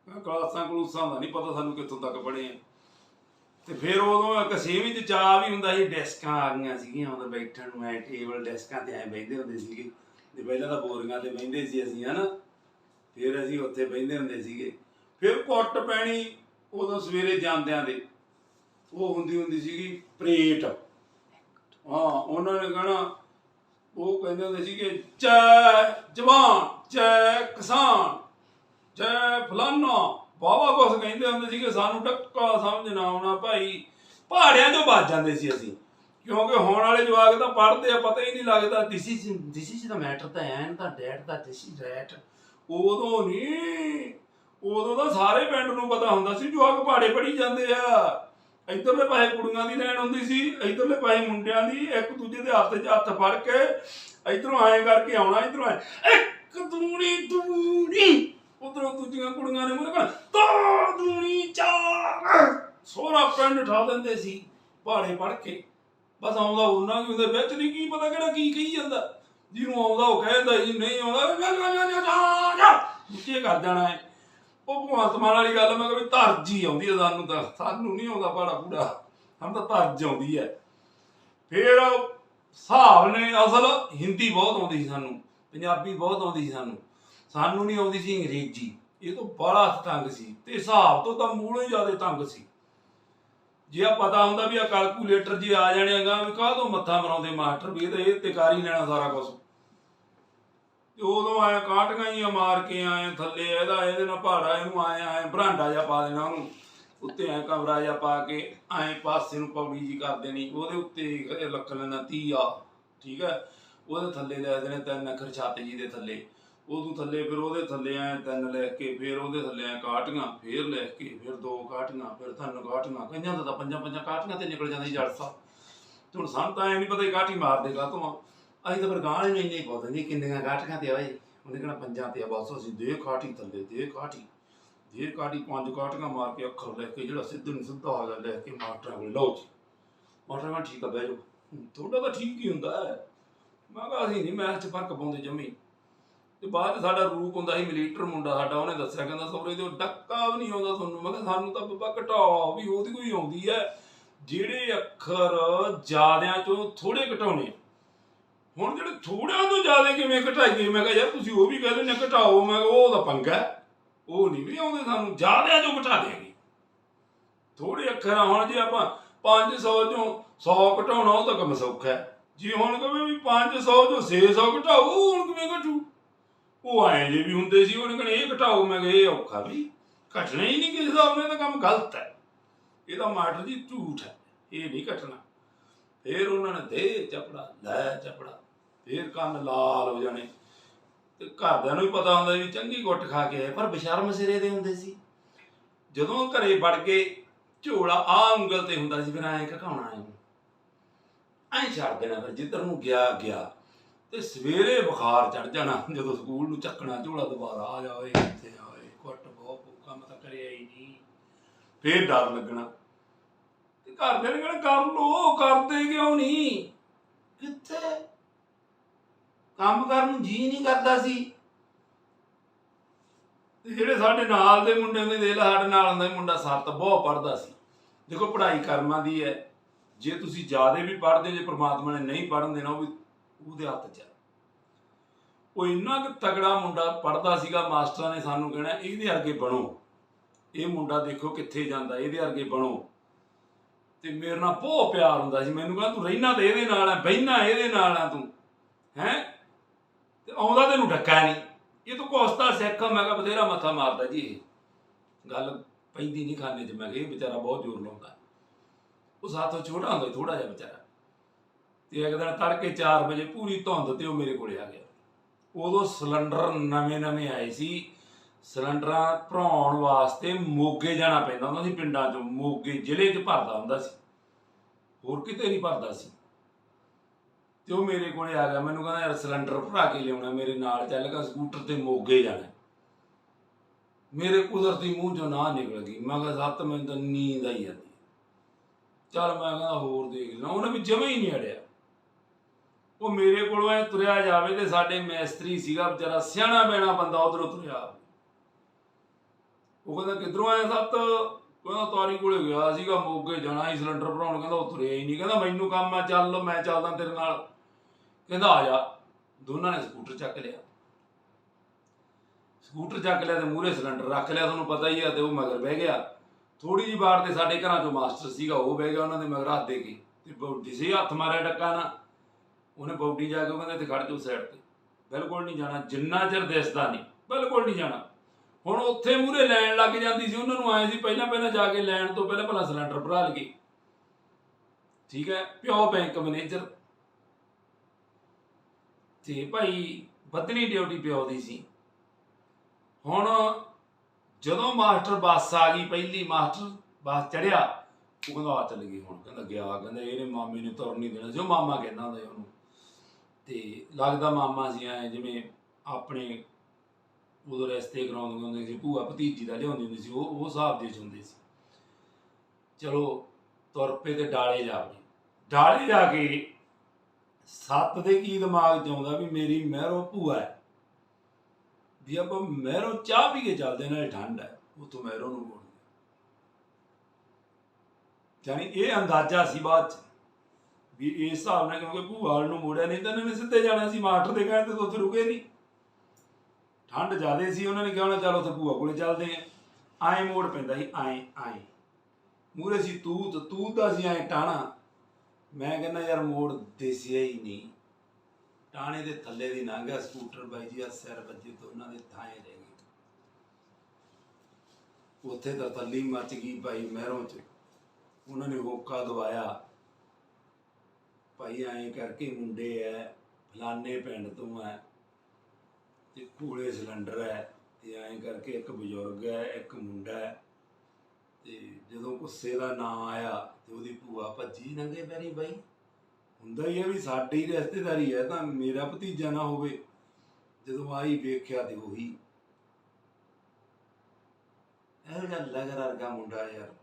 [SPEAKER 1] ਮੈਂ ਕਲਾਸਾਂ ਕਲੂਸਾਂ ਦਾ ਨਹੀਂ ਪਤਾ ਸਾਨੂੰ ਕਿੱਥੋਂ ਤੱਕ ਪੜ੍ਹੇ ਆ। ਤੇ ਫਿਰ ਉਦੋਂ ਇੱਕ ਛੇਵੀਂ ਚਾਹ ਵੀ ਹੁੰਦਾ ਸੀ, ਡੈਸਕਾਂ ਆ ਗਈਆਂ ਸੀਗੀਆਂ ਉਹਦੇ ਬੈਠਣ ਨੂੰ ਐ ਟੇਬਲ ਡੈਸਕਾਂ ਤੇ ਐ ਬੈਠਦੇ ਹੁੰਦੇ ਸੀਗੇ। ਤੇ ਪਹਿਲਾਂ ਤਾਂ ਬੋਰੀਆਂ ਤੇ ਬੈਠਦੇ ਸੀ ਅਸੀਂ, ਹਨਾ? ਫਿਰ ਅਸੀਂ ਉੱਥੇ ਬੈਠਦੇ ਹੁੰਦੇ ਸੀਗੇ। ਫਿਰ ਕੁੱਟ ਪੈਣੀ ਉਦੋਂ ਸਵੇਰੇ ਜਾਂਦਿਆਂ ਦੇ। ਉਹ ਹੁੰਦੀ ਹੁੰਦੀ ਸੀਗੀ ਪ੍ਰੇਟ। ਹਾਂ, ਉਹਨਾਂ ਨੇ ਕਹਣਾ, ਉਹ ਕਹਿੰਦੇ ਹੁੰਦੇ ਸੀਗੇ, ਜੈ ਜਵਾਨ, ਜੈ ਕਿਸਾਨ, ਜੈ ਫਲਾਨਾ ਬਾਬਾ ਕੁਛ ਕਹਿੰਦੇ ਹੁੰਦੇ ਸੀਗੇ, ਸਾਨੂੰ ਟੱਕਾ ਸਮਝ ਨਾ ਆਉਣਾ ਭਾਈ। ਪਹਾੜਿਆਂ ਤੋਂ ਵੱਜ ਜਾਂਦੇ ਸੀ ਅਸੀਂ। ਕਿਉਂਕਿ ਹੁਣ ਵਾਲੇ ਜਵਾਕ ਤਾਂ ਪੜ੍ਹਦੇ ਆ, ਪਤਾ ਹੀ ਨਹੀਂ ਲੱਗਦਾ। This is this is the matter ਤਾਂ ਐਨ ਦਾ ਡੈਟ ਦਾ ਦਿਸ ਇਜ਼ ਰੈਟ ਉਦੋਂ ਨਹੀਂ ਉਦੋਂ ਤਾਂ ਸਾਰੇ ਪਿੰਡ ਨੂੰ ਪਤਾ ਹੁੰਦਾ ਸੀ, ਜਵਾਕ ਪਹਾੜੇ ਪੜੀ ਜਾਂਦੇ ਆ। ਇਧਰਲੇ ਪਾਸੇ ਕੁੜੀਆਂ ਦੀ ਲੈਣ ਹੁੰਦੀ ਸੀ, ਇਧਰਲੇ ਪਾਸੇ ਮੁੰਡਿਆਂ ਦੀ, ਇੱਕ ਦੂਜੇ ਦੇ ਹੱਥ 'ਚ ਹੱਥ ਫੜ ਕੇ, ਇਧਰੋਂ ਐਂ ਕਰਕੇ ਆਉਣਾ, ਇਧਰੋਂ ਇੱਕ ਦੂਣੀ ਦੂਣੀ। ਉਧਰੋਂ ਦੂਜੀਆਂ ਕੁੜੀਆਂ ਨੇ ਮੂਹਰੇ ਕਹਿਣਾ ਦੂਣੀ ਚਾਰ ਸੋਹਰਾ ਪਿੰਡ ਠਾ ਦਿੰਦੇ ਸੀ ਪਹਾੜੇ ਪੜ ਕੇ। ਬਸ ਆਉਂਦਾ ਉਹਨਾਂ ਕੀ ਹੁੰਦਾ, ਵਿੱਚ ਨਹੀਂ ਕੀ ਪਤਾ ਕਿਹੜਾ ਕੀ ਕਹੀ ਜਾਂਦਾ। ਜਿਹਨੂੰ ਆਉਂਦਾ ਉਹ ਕਹਿੰਦਾ ਜੀ ਨਹੀਂ ਆਉਂਦਾ ਉੱਚੇ ਕਰ ਜਾਣਾ ਹੈ। ਉਹ ਭਗਵੰਤ ਮਾਨ ਵਾਲੀ ਗੱਲ ਮੈਂ ਕਿਹਾ ਵੀ ਧਰਜ ਆਉਂਦੀ ਹੈ ਸਾਨੂੰ ਤਾਂ। ਸਾਨੂੰ ਨਹੀਂ ਆਉਂਦਾ ਪਾੜਾ ਪੂੜਾ। ਸਾਨੂੰ ਤਾਂ ਧਰਜ ਆਉਂਦੀ ਹੈ। ਫਿਰ ਹਿਸਾਬ ਨੇ ਅਸਲ ਹਿੰਦੀ ਬਹੁਤ ਆਉਂਦੀ ਸੀ ਸਾਨੂੰ। ਪੰਜਾਬੀ ਬਹੁਤ ਆਉਂਦੀ ਸੀ ਸਾਨੂੰ। ਸਾਨੂੰ ਨਹੀਂ ਆਉਂਦੀ ਸੀ ਅੰਗਰੇਜ਼ੀ ਇਹ ਤੋਂ ਬੜਾ ਤੰਗ ਸੀ ਤੇ ਹਿਸਾਬ ਤੋਂ ਤਾਂ ਮੂਲੋਂ ਹੀ ਜ਼ਿਆਦਾ ਤੰਗ ਸੀ। ਜੇ ਆ ਪਤਾ ਹੁੰਦਾ ਵੀ ਆ ਕੈਲਕੂਲੇਟਰ ਜੀ ਆ ਜਾਣੇਗਾ ਵੀ ਕਾਹ ਮੱਥਾ ਮਰਾਉਂਦੇ ਮਾਸਟਰ, ਵੀ ਇਹ ਇਹ ਤੇ ਕਰ ਹੀ ਲੈਣਾ ਸਾਰਾ ਕੁਝ ਤੇ ਉਦੋਂ ਆਇਆ ਕਾਟੀਆਂ ਹੀ ਮਾਰ ਕੇ ਆਏ, ਥੱਲੇ ਇਹਦਾ ਇਹਦੇ ਨਾਲ ਪਹਾੜਾ ਇਹਨੂੰ ਆਏ ਆਏ ਬਰਾਂਡਾ ਜਿਹਾ ਪਾ ਦੇਣਾ ਉਹਨੂੰ। ਉੱਤੇ ਐ ਕਮਰਾ ਜਿਹਾ ਪਾ ਕੇ ਐ ਪਾਸੇ ਨੂੰ ਪੌੜੀ ਜੀ ਕਰ ਦੇਣੀ। ਉਹਦੇ ਉੱਤੇ ਇਹ ਲੱਖ ਲੈਣਾ 30 ਆ, ਠੀਕ ਹੈ? ਉਹਦੇ ਥੱਲੇ ਲੈ ਦੇਣੇ ਤਿੰਨ ਅੱਖਰ ਛੱਤ ਜੀ ਦੇ ਥੱਲੇ। ਉਦੋਂ ਥੱਲੇ ਫਿਰ ਉਹਦੇ ਥੱਲੇ ਆਏ ਤਿੰਨ ਲਿਖ ਕੇ, ਫਿਰ ਉਹਦੇ ਥੱਲੇ ਐ ਕਾਟੀਆਂ, ਫਿਰ ਲਿਖ ਕੇ, ਫਿਰ ਦੋ ਕਾਟੀਆਂ, ਫਿਰ ਤਿੰਨ ਕਾਟੀਆਂ, ਕਈਆਂ ਦਾ ਤਾਂ ਪੰਜਾਂ ਪੰਜਾਂ ਕਾਟੀਆਂ ਤੇ ਨਿਕਲ ਜਾਂਦੀ ਜੜ ਸਾ ਹੁਣ ਸਾਨੂੰ ਤਾਂ ਐ ਨਹੀਂ ਪਤਾ ਕਾਟੀ ਮਾਰਦੇ ਕਾ ਤੋਂ ਅਸੀਂ ਤਾਂ ਫਿਰ ਗਾਣੇ ਨੂੰ ਇੰਨੇ ਹੀ ਪਾ ਕਿੰਨੀਆਂ ਕਾਟੀਆਂ ਤੇ ਆਏ ਉਹਨੇ ਕਹਿਣਾ ਪੰਜਾਂ ਤੇ ਆ, ਬਸ ਅਸੀਂ ਦੇ ਕਾਟੀ, ਥੱਲੇ ਦੇ ਕਾਟੀ। ਦੇ ਕਾਟੀ, ਪੰਜ ਕਾਟੀਆਂ ਮਾਰ ਕੇ ਅੱਖਰ ਲਿਖ ਕੇ, ਜਿਹੜਾ ਸਿੱਧੂ ਨੂੰ ਸਿੱਧਾ ਆ ਗਿਆ, ਲਿਖ ਕੇ ਮਾਸਟਰਾਂ ਕੋਲ, ਲਓ ਜੀ। ਮਾਸਟਰ ਕਹਿੰਦਾ ਠੀਕ ਆ, ਬਹਿ ਜਾਓ। ਤੁਹਾਡਾ ਤਾਂ ਠੀਕ ਹੀ ਹੁੰਦਾ ਹੈ। ਮੈਂ ਕਿਹਾ ਅਸੀਂ ਨਹੀਂ ਮੈਥ 'ਚ ਫ਼ਰਕ ਪਾਉਂਦੇ ਜਮੀ। ਤੇ ਬਾਅਦ 'ਚ ਸਾਡਾ ਰੂਪ ਹੁੰਦਾ ਸੀ ਮਿਲੀਟਰ ਮੁੰਡਾ ਸਾਡਾ, ਉਹਨੇ ਦੱਸਿਆ, ਕਹਿੰਦਾ ਸੋਰੇ ਦੇ ਡੱਕਾ ਵੀ ਨਹੀਂ ਆਉਂਦਾ ਤੁਹਾਨੂੰ। ਮੈਂ ਕਿਹਾ, ਸਾਨੂੰ ਤਾਂ ਬੱਬਾ ਘਟਾ ਵੀ ਉਹਦੀ ਕੋਈ ਆਉਂਦੀ ਹੈ। ਜਿਹੜੇ ਅੱਖਰ ਜ਼ਿਆਦਿਆਂ ਚੋਂ ਥੋੜੇ ਘਟਾਉਣੇ ਹੁਣ ਜਿਹੜੇ ਥੋੜਿਆਂ ਤੋਂ ਜ਼ਿਆਦਾ ਕਿਵੇਂ ਘਟਾਈਏ? ਮੈਂ ਕਿਹਾ, ਯਾਰ, ਤੁਸੀਂ ਉਹ ਵੀ ਕਹਿੰਦੇ ਨੇ ਘਟਾਓ। ਮੈਂ ਉਹ ਤਾਂ ਪੰਗਾ ਉਹ ਨਹੀਂ ਵੀ ਆਉਂਦੇ ਸਾਨੂੰ, ਜ਼ਿਆਦਿਆਂ ਚੋਂ ਘਟਾ ਦੇਣਗੇ ਥੋੜੇ ਅੱਖਰ ਹੁਣ ਜੇ ਆਪਾਂ 500 ਚੋਂ 100 ਘਟਾਉਣਾ, ਉਹ ਤਾਂ ਕੰਮ ਸੌਖਾ ਹੈ। ਜੇ ਹੁਣ ਕਹੇ ਵੀ 500 ਚੋਂ 600 ਘਟਾਓ ਹੁਣ ਕਿਵੇਂ ਘਟੂ? ਉਹ ਆਏ ਜੇ ਵੀ ਹੁੰਦੇ ਸੀ, ਉਹਨੇ ਕਹਿੰਦੇ ਇਹ ਘਟਾਓ। ਮੈਂ ਕਿਹਾ, ਇਹ ਔਖਾ ਵੀ ਘਟਣਾ ਹੀ ਨਹੀਂ ਕਿਸੇ ਦਾ, ਉਹਨੇ ਤਾਂ ਕੰਮ ਗਲਤ ਹੈ। ਇਹਦਾ ਮਾਟਰ ਜੀ ਝੂਠ ਹੈ, ਇਹ ਨਹੀਂ ਘਟਣਾ। ਫਿਰ ਉਹਨਾਂ ਨੇ ਦੇ ਚਪੜਾ, ਲੈ ਚਪੜਾ, ਫਿਰ ਕੰਨ ਲਾਲ ਹੋ ਜਾਣੇ। ਤੇ ਘਰਦਿਆਂ ਨੂੰ ਵੀ ਪਤਾ ਹੁੰਦਾ ਵੀ ਚੰਗੀ ਗੁੱਟ ਖਾ ਕੇ ਆਏ, ਪਰ ਬਸ਼ਰਮ ਸਿਰੇ ਦੇ ਹੁੰਦੇ ਸੀ। ਜਦੋਂ ਘਰੇ ਵੜ ਕੇ ਝੋਲਾ ਆ ਉਂਗਲ ਤੇ ਹੁੰਦਾ ਸੀ, ਫਿਰ ਐਂ ਘਕਾਉਣਾ ਐ ਐਂ ਛੱਡ ਦੇਣਾ, ਫਿਰ ਜਿੱਧਰ ਨੂੰ ਗਿਆ ਗਿਆ। ਤੇ ਸਵੇਰੇ ਬੁਖਾਰ ਚੜ ਜਾਣਾ, ਜਦੋਂ ਸਕੂਲ ਨੂੰ ਚੱਕਣਾ, ਝੋਲਾ ਦੁਬਾਰਾ ਆ ਜਾ ਓਏ ਕਿੱਥੇ ਆ ਬਹੁਤ ਭੁੱਖਾ ਤਾਂ ਕਰਿਆ ਹੀ ਨਹੀਂ। ਫੇਰ ਡਰ ਲੱਗਣਾ। ਤੇ ਘਰਦਿਆਂ ਨੇ ਕਹਿਣਾ, ਕਰ ਲੋ ਕਰਦੇ ਕਿਉਂ ਨਹੀਂ? ਕਿੱਥੇ? ਕੰਮ ਕਰਨ ਨੂੰ ਜੀ ਨਹੀਂ ਕਰਦਾ ਸੀ। ਤੇ ਜਿਹੜੇ ਸਾਡੇ ਨਾਲ ਦੇ ਮੁੰਡੇ ਨੇ ਦੇ ਸਾਡੇ ਨਾਲ ਦਾ ਮੁੰਡਾ ਸੱਤ ਬਹੁਤ ਪੜਦਾ ਸੀ। ਦੇਖੋ, ਪੜ੍ਹਾਈ ਕਰਮਾਂ ਦੀ ਹੈ। ਜੇ ਤੁਸੀਂ ਜ਼ਿਆਦਾ ਵੀ ਪੜ੍ਹਦੇ, ਜੇ ਪ੍ਰਮਾਤਮਾ ਨੇ ਨਹੀਂ ਪੜ੍ਹਨ ਦੇਣਾ, ਉਹ ਵੀ ਉਹਦੇ ਹੱਥ 'ਚ ਉਹ ਇੰਨਾ ਕੁ ਤਗੜਾ ਮੁੰਡਾ ਪੜਦਾ ਸੀਗਾ, ਮਾਸਟਰਾਂ ਨੇ ਸਾਨੂੰ ਕਹਿਣਾ, ਇਹਦੇ ਵਰਗੇ ਬਣੋ। ਇਹ ਮੁੰਡਾ ਦੇਖੋ ਕਿੱਥੇ ਜਾਂਦਾ, ਇਹਦੇ ਵਰਗੇ ਬਣੋ। ਤੇ ਮੇਰੇ ਨਾਲ ਬਹੁਤ ਪਿਆਰ ਹੁੰਦਾ ਸੀ। ਮੈਨੂੰ ਕਹਿੰਦਾ, ਤੂੰ ਰਹਿਣਾ ਤੇ ਇਹਦੇ ਨਾਲ ਹੈ ਬਹਿਣਾ ਇਹਦੇ ਨਾਲ ਆ ਤੂੰ, ਹੈ? ਤੇ ਆਉਂਦਾ ਤੈਨੂੰ ਡੱਕਾ ਨਹੀਂ। ਇਹ ਤੂੰ ਕੋਸਤਾ ਸਿੱਖ ਮੈਂ ਕਿਹਾ ਬਥੇਰਾ ਮੱਥਾ ਮਾਰਦਾ ਜੀ ਇਹ। ਗੱਲ ਪੈਂਦੀ ਨਹੀਂ ਖਾਨੇ 'ਚ, ਮੈਂ ਕਿਹਾ ਇਹ ਵਿਚਾਰਾ ਬਹੁਤ ਜ਼ੋਰ ਲਾਉਂਦਾ। ਉਹ ਸਾਥੋਂ ਛੋਟਾ ਹੁੰਦਾ ਥੋੜਾ ਜਿਹਾ ਵਿਚਾਰਾ। ਤੇ ਇੱਕ ਦਿਨ ਤੜਕੇ 4 ਵਜੇ ਪੂਰੀ ਧੁੰਦ ਤੇ ਉਹ ਮੇਰੇ ਕੋਲੇ ਆ ਗਿਆ। ਉਦੋਂ ਸਿਲੰਡਰ ਨਵੇਂ-ਨਵੇਂ ਆਏ ਸੀ। ਸਿਲੰਡਰਾਂ ਭਰਾਉਣ ਵਾਸਤੇ ਮੋਗੇ ਜਾਣਾ ਪੈਂਦਾ ਹੁੰਦਾ ਸੀ ਪਿੰਡਾਂ 'ਚੋਂ। ਮੋਗੇ ਜ਼ਿਲ੍ਹੇ 'ਚ ਭਰਦਾ ਹੁੰਦਾ ਸੀ। ਹੋਰ ਕਿਤੇ ਨਹੀਂ ਭਰਦਾ ਸੀ। ਤੇ ਉਹ ਮੇਰੇ ਕੋਲੇ ਆ ਗਿਆ। ਮੈਨੂੰ ਕਹਿੰਦਾ, ਯਾਰ ਸਿਲੰਡਰ ਭਰਾ ਕੇ ਲਿਆਉਣਾ, ਮੇਰੇ ਨਾਲ ਚੱਲ ਕੇ ਸਕੂਟਰ ਤੇ ਮੋਗੇ ਜਾਣਾ ਮੇਰੇ ਕੁਦਰਤੀ ਮੂੰਹ ਚੋਂ ਨਾ ਨਿਕਲ ਗਈ। ਮੈਂ ਕਿਹਾ, ਸੱਤ, ਮੈਨੂੰ ਤਾਂ ਨੀਂਦ ਆਈ ਜਾਂਦੀ ਚੱਲ ਮੈਂ ਕਹਿੰਦਾ, ਹੋਰ ਦੇਖ ਲਾਂ ਉਹਨੇ ਵੀ ਜਮੇ ਹੀ ਨਹੀਂ ਅੜਿਆ। ਉਹ ਮੇਰੇ ਕੋਲੋਂ ਐ ਤੁਰਿਆ ਜਾਵੇ ਤੇ ਸਾਡੇ ਮੈਸਤਰੀ ਸੀਗਾ ਵਿਚਾਰਾ, ਸਿਆਣਾ ਬੈਣਾ ਬੰਦਾ ਉਧਰੋਂ ਤੁਰਿਆ। ਉਹ ਕਹਿੰਦਾ, ਕਿੱਧਰੋਂ ਆਇਆ ਸੱਤ? ਕਹਿੰਦਾ, ਤਾਰੀ ਕੋਲੇ ਗਿਆ ਸੀਗਾ, ਮੋਗੇ ਜਾਣਾ ਸੀ, ਸਿਲੰਡਰ ਭਰਾਉਣ। ਕਹਿੰਦਾ, ਉਹ ਤੁਰਿਆ ਹੀ ਨਹੀਂ। ਕਹਿੰਦਾ, ਮੈਨੂੰ ਕੰਮ ਆ, ਚੱਲ ਮੈਂ ਚੱਲਦਾ ਤੇਰੇ ਨਾਲ। ਕਹਿੰਦਾ, ਆ ਜਾ। ਦੋਨਾਂ ਨੇ ਸਕੂਟਰ ਚੱਕ ਲਿਆ। ਸਕੂਟਰ ਚੱਕ ਲਿਆ ਤੇ ਮੂਹਰੇ ਸਿਲੰਡਰ ਰੱਖ ਲਿਆ, ਤੁਹਾਨੂੰ ਪਤਾ ਹੀ ਆ ਤੇ ਉਹ ਮਗਰ ਬਹਿ ਗਿਆ। ਥੋੜੀ ਜਿਹੀ ਵਾਰ ਤੇ ਸਾਡੇ ਘਰਾਂ ਚੋਂ ਮਾਸਟਰ ਸੀਗਾ, ਉਹ ਬਹਿ ਗਿਆ ਉਹਨਾਂ ਦੇ ਮਗਰ, ਹੱਥ ਦੇ ਕੇ। ਤੇ ਬੌਡੀ ਹੱਥ ਮਾਰਿਆ ਡੱਕਾ ਨਾ ਉਹਨੇ ਬੌਡੀ ਜਾ ਕੇ ਉਹ ਕਹਿੰਦੇ ਤੇ ਖੜ ਜਾਓ ਸਾਈਡ ਤੇ। ਬਿਲਕੁਲ ਨਹੀਂ ਜਾਣਾ, ਜਿੰਨਾ ਚਿਰ ਦਿਸਦਾ ਨਹੀਂ, ਬਿਲਕੁਲ ਨਹੀਂ ਜਾਣਾ। ਹੁਣ ਉੱਥੇ ਮੂਹਰੇ ਲੈਣ ਲੱਗ ਜਾਂਦੀ ਸੀ, ਉਹਨਾਂ ਨੂੰ ਆਏ ਸੀ, ਪਹਿਲਾਂ ਪਹਿਲਾਂ ਜਾ ਕੇ ਲੈਣ ਤੋਂ ਪਹਿਲਾਂ ਪਹਿਲਾਂ ਸਿਲੰਡਰ ਭਰਾ ਲਈਏ। ਠੀਕ ਹੈ, ਪਿਓ ਬੈਂਕ ਮੈਨੇਜਰ। ਤੇ ਭਾਈ ਬਦਨੀ ਡਿਊਟੀ ਪਿਓ ਦੀ ਸੀ। ਹੁਣ ਜਦੋਂ ਮਾਸਟਰ ਬੱਸ ਆ ਗਈ, ਪਹਿਲੀ ਮਾਸਟਰ ਬੱਸ ਚੜਿਆ ਉਹ ਕਹਿੰਦਾ ਆ ਚੱਲ ਗਈ ਹੁਣ। ਕਹਿੰਦਾ ਗਿਆ, ਕਹਿੰਦਾ ਇਹਨੇ ਮਾਮੇ ਨੇ ਤੁਰ ਨਹੀਂ ਦੇਣਾ, ਜੋ ਮਾਮਾ ਕਹਿੰਦਾ ਹੁੰਦਾ ਸੀ ਉਹਨੂੰ। ਤੇ ਲੱਗਦਾ ਮਾਮਾ ਸੀ ਐ ਜਿਵੇਂ ਆਪਣੇ ਉਦੋਂ ਰਸਤੇ ਕਰਾਉਂਦੇ ਹੁੰਦੇ ਸੀ, ਭੂਆ ਭਤੀਜੀ ਦਾ ਲਿਆਉਂਦੇ ਹੁੰਦੇ ਸੀ, ਉਹ ਉਹ ਹਿਸਾਬ ਦੇ ਚ ਹੁੰਦੇ ਸੀ। ਚਲੋ ਤੁਰ ਪਏ ਤੇ ਡਾਲੇ ਜਾ ਵੜੇ ਡਾਲੇ ਜਾ ਕੇ ਸੱਤ ਦੇ ਕੀ ਦਿਮਾਗ 'ਚ ਆਉਂਦਾ ਵੀ ਮੇਰੀ ਮਹਿਰੋ ਭੂਆ ਹੈ। ਵੀ ਆਪਾਂ ਮਹਿਰੋ ਚਾਹ ਪੀ ਕੇ ਚੱਲਦੇ ਨਾਲ ਠੰਡ ਹੈ ਉਤੋਂ ਮਹਿਰੋ ਨੂੰ ਮੋੜ ਜਾਨੀ ਇਹ ਅੰਦਾਜ਼ਾ ਸੀ ਬਾਅਦ ਚ। ਵੀ ਇਸ ਹਿਸਾਬ ਨਾਲ ਕਿਉਂਕਿ ਭੂਆ ਨੂੰ ਮੋੜਿਆ ਨਹੀਂ ਤਾਂ ਇਹਨਾਂ ਨੇ ਸਿੱਧੇ ਜਾਣਾ ਸੀ, ਮਾਸਟਰ ਦੇ ਕਹਿਣ ਤੇ ਉੱਥੇ ਰੁਕੇ ਨਹੀਂ। ਠੰਡ ਜ਼ਿਆਦੇ ਸੀ, ਉਹਨਾਂ ਨੇ ਕਿਹਾ ਹੋਣਾ, ਚੱਲ ਉੱਥੇ ਭੂਆ ਕੋਲੇ ਚੱਲਦੇ ਆ ਐਂ ਮੋੜ ਪੈਂਦਾ ਸੀ ਐਂ ਐਂ ਮੂਰੇ ਸੀ ਤੂਤ ਤੂਤ ਦਾ ਸੀ ਐਂ ਟਾਣਾ। ਮੈਂ ਕਹਿੰਦਾ, ਯਾਰ, ਮੋੜ ਦੇਸਿਆ ਹੀ ਨਹੀਂ। ਟਾਣੇ ਦੇ ਥੱਲੇ ਦੀ ਲੰਘਿਆ ਸਕੂਟਰ ਬਾਈ ਜੀ ਆ ਸਿਰ ਵੱਜੇ ਤੋਂ ਉਹਨਾਂ ਦੇ ਥਾਏ ਰਹਿ ਗਏ। ਉੱਥੇ ਤਾਂ ਤੱਲੀ ਮੱਚ ਗਈ ਭਾਈ ਮਹਿਰੋਂ ਚ। ਉਹਨਾਂ ਨੇ ਹੋਕਾ ਦਵਾਇਆ। ਭਾਈ ਐਂ ਕਰਕੇ ਮੁੰਡੇ ਐ ਫਲਾਨੇ ਪਿੰਡ ਤੋਂ ਐ, ਤੇ ਕੋਲੇ ਸਿਲੰਡਰ ਐ, ਤੇ ਐਂ ਕਰਕੇ ਇੱਕ ਬਜ਼ੁਰਗ ਐ, ਇੱਕ ਮੁੰਡਾ ਐ, ਤੇ ਜਦੋਂ ਗੁੱਸੇ ਦਾ ਨਾਂ ਆਇਆ ਤੇ ਉਹਦੀ ਭੂਆ ਭੱਜੀ ਨੰਗੇ ਪੈਰੀ ਬਾਈ। ਹੁੰਦਾ ਹੀ ਹੈ ਵੀ ਸਾਡੀ ਰਿਸ਼ਤੇਦਾਰੀ ਹੈ ਤਾਂ ਮੇਰਾ ਭਤੀਜਾ ਨਾ ਹੋਵੇ। ਜਦੋਂ ਆਈ ਵੇਖਿਆ ਤੇ ਉਹੀ। ਇਹੋ ਜਿਹਾ ਲਗਰ ਵਰਗਾ ਮੁੰਡਾ ਯਾਰ।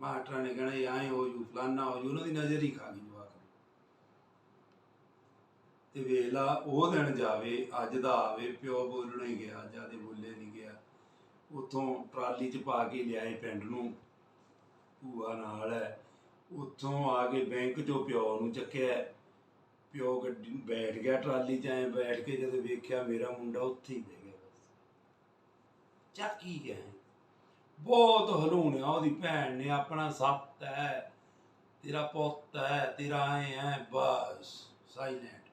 [SPEAKER 1] ਮਾਸਟਰਾਂ ਨੇ ਕਹਿਣਾ ਇਹ ਐਂ ਹੋ ਜੂ ਫਲਾਨਾ ਹੋ ਜੂ, ਉਹਨਾਂ ਦੀ ਨਜ਼ਰ ਹੀ ਖਾ ਗਈ। ਤੇ ਵੇਲਾ ਉਹ ਦਿਨ ਜਾਵੇ, ਅੱਜ ਦਾ ਆਵੇ, ਪਿਓ ਬੋਲਣ ਹੀ ਗਿਆ ਜਿਆਦੇ ਬੋਲੇ ਨਹੀਂ ਗਿਆ। ਉਥੋਂ ਟਰਾਲੀ 'ਚ ਪਾ ਕੇ ਲਿਆਏ ਪਿੰਡ ਨੂੰ, ਭੂਆ ਨਾਲ ਹੈ ਉੱਥੋਂ ਆ ਕੇ ਬੈਂਕ 'ਚੋਂ ਪਿਓ ਨੂੰ ਚੱਕਿਆ। ਪਿਓ ਗੱਡੀ ਬੈਠ ਗਿਆ ਟਰਾਲੀ 'ਚ, ਐ ਬੈਠ ਕੇ ਜਦੋਂ ਵੇਖਿਆ ਮੇਰਾ ਮੁੰਡਾ ਉੱਥੇ ਹੀ ਬਹਿ ਗਿਆ ਬਸ। ਚੱਕੀ ਗਿਆ ਬਹੁਤ ਹਲੂਣਿਆ ਉਹਦੀ ਭੈਣ ਨੇ, ਆਪਣਾ ਸੱਤ ਹੈ ਤੇਰਾ ਪੁੱਤ ਹੈ ਤੇਰਾ ਐ ਹੈ ਬਸ ਸਾਈਲੈਂਟ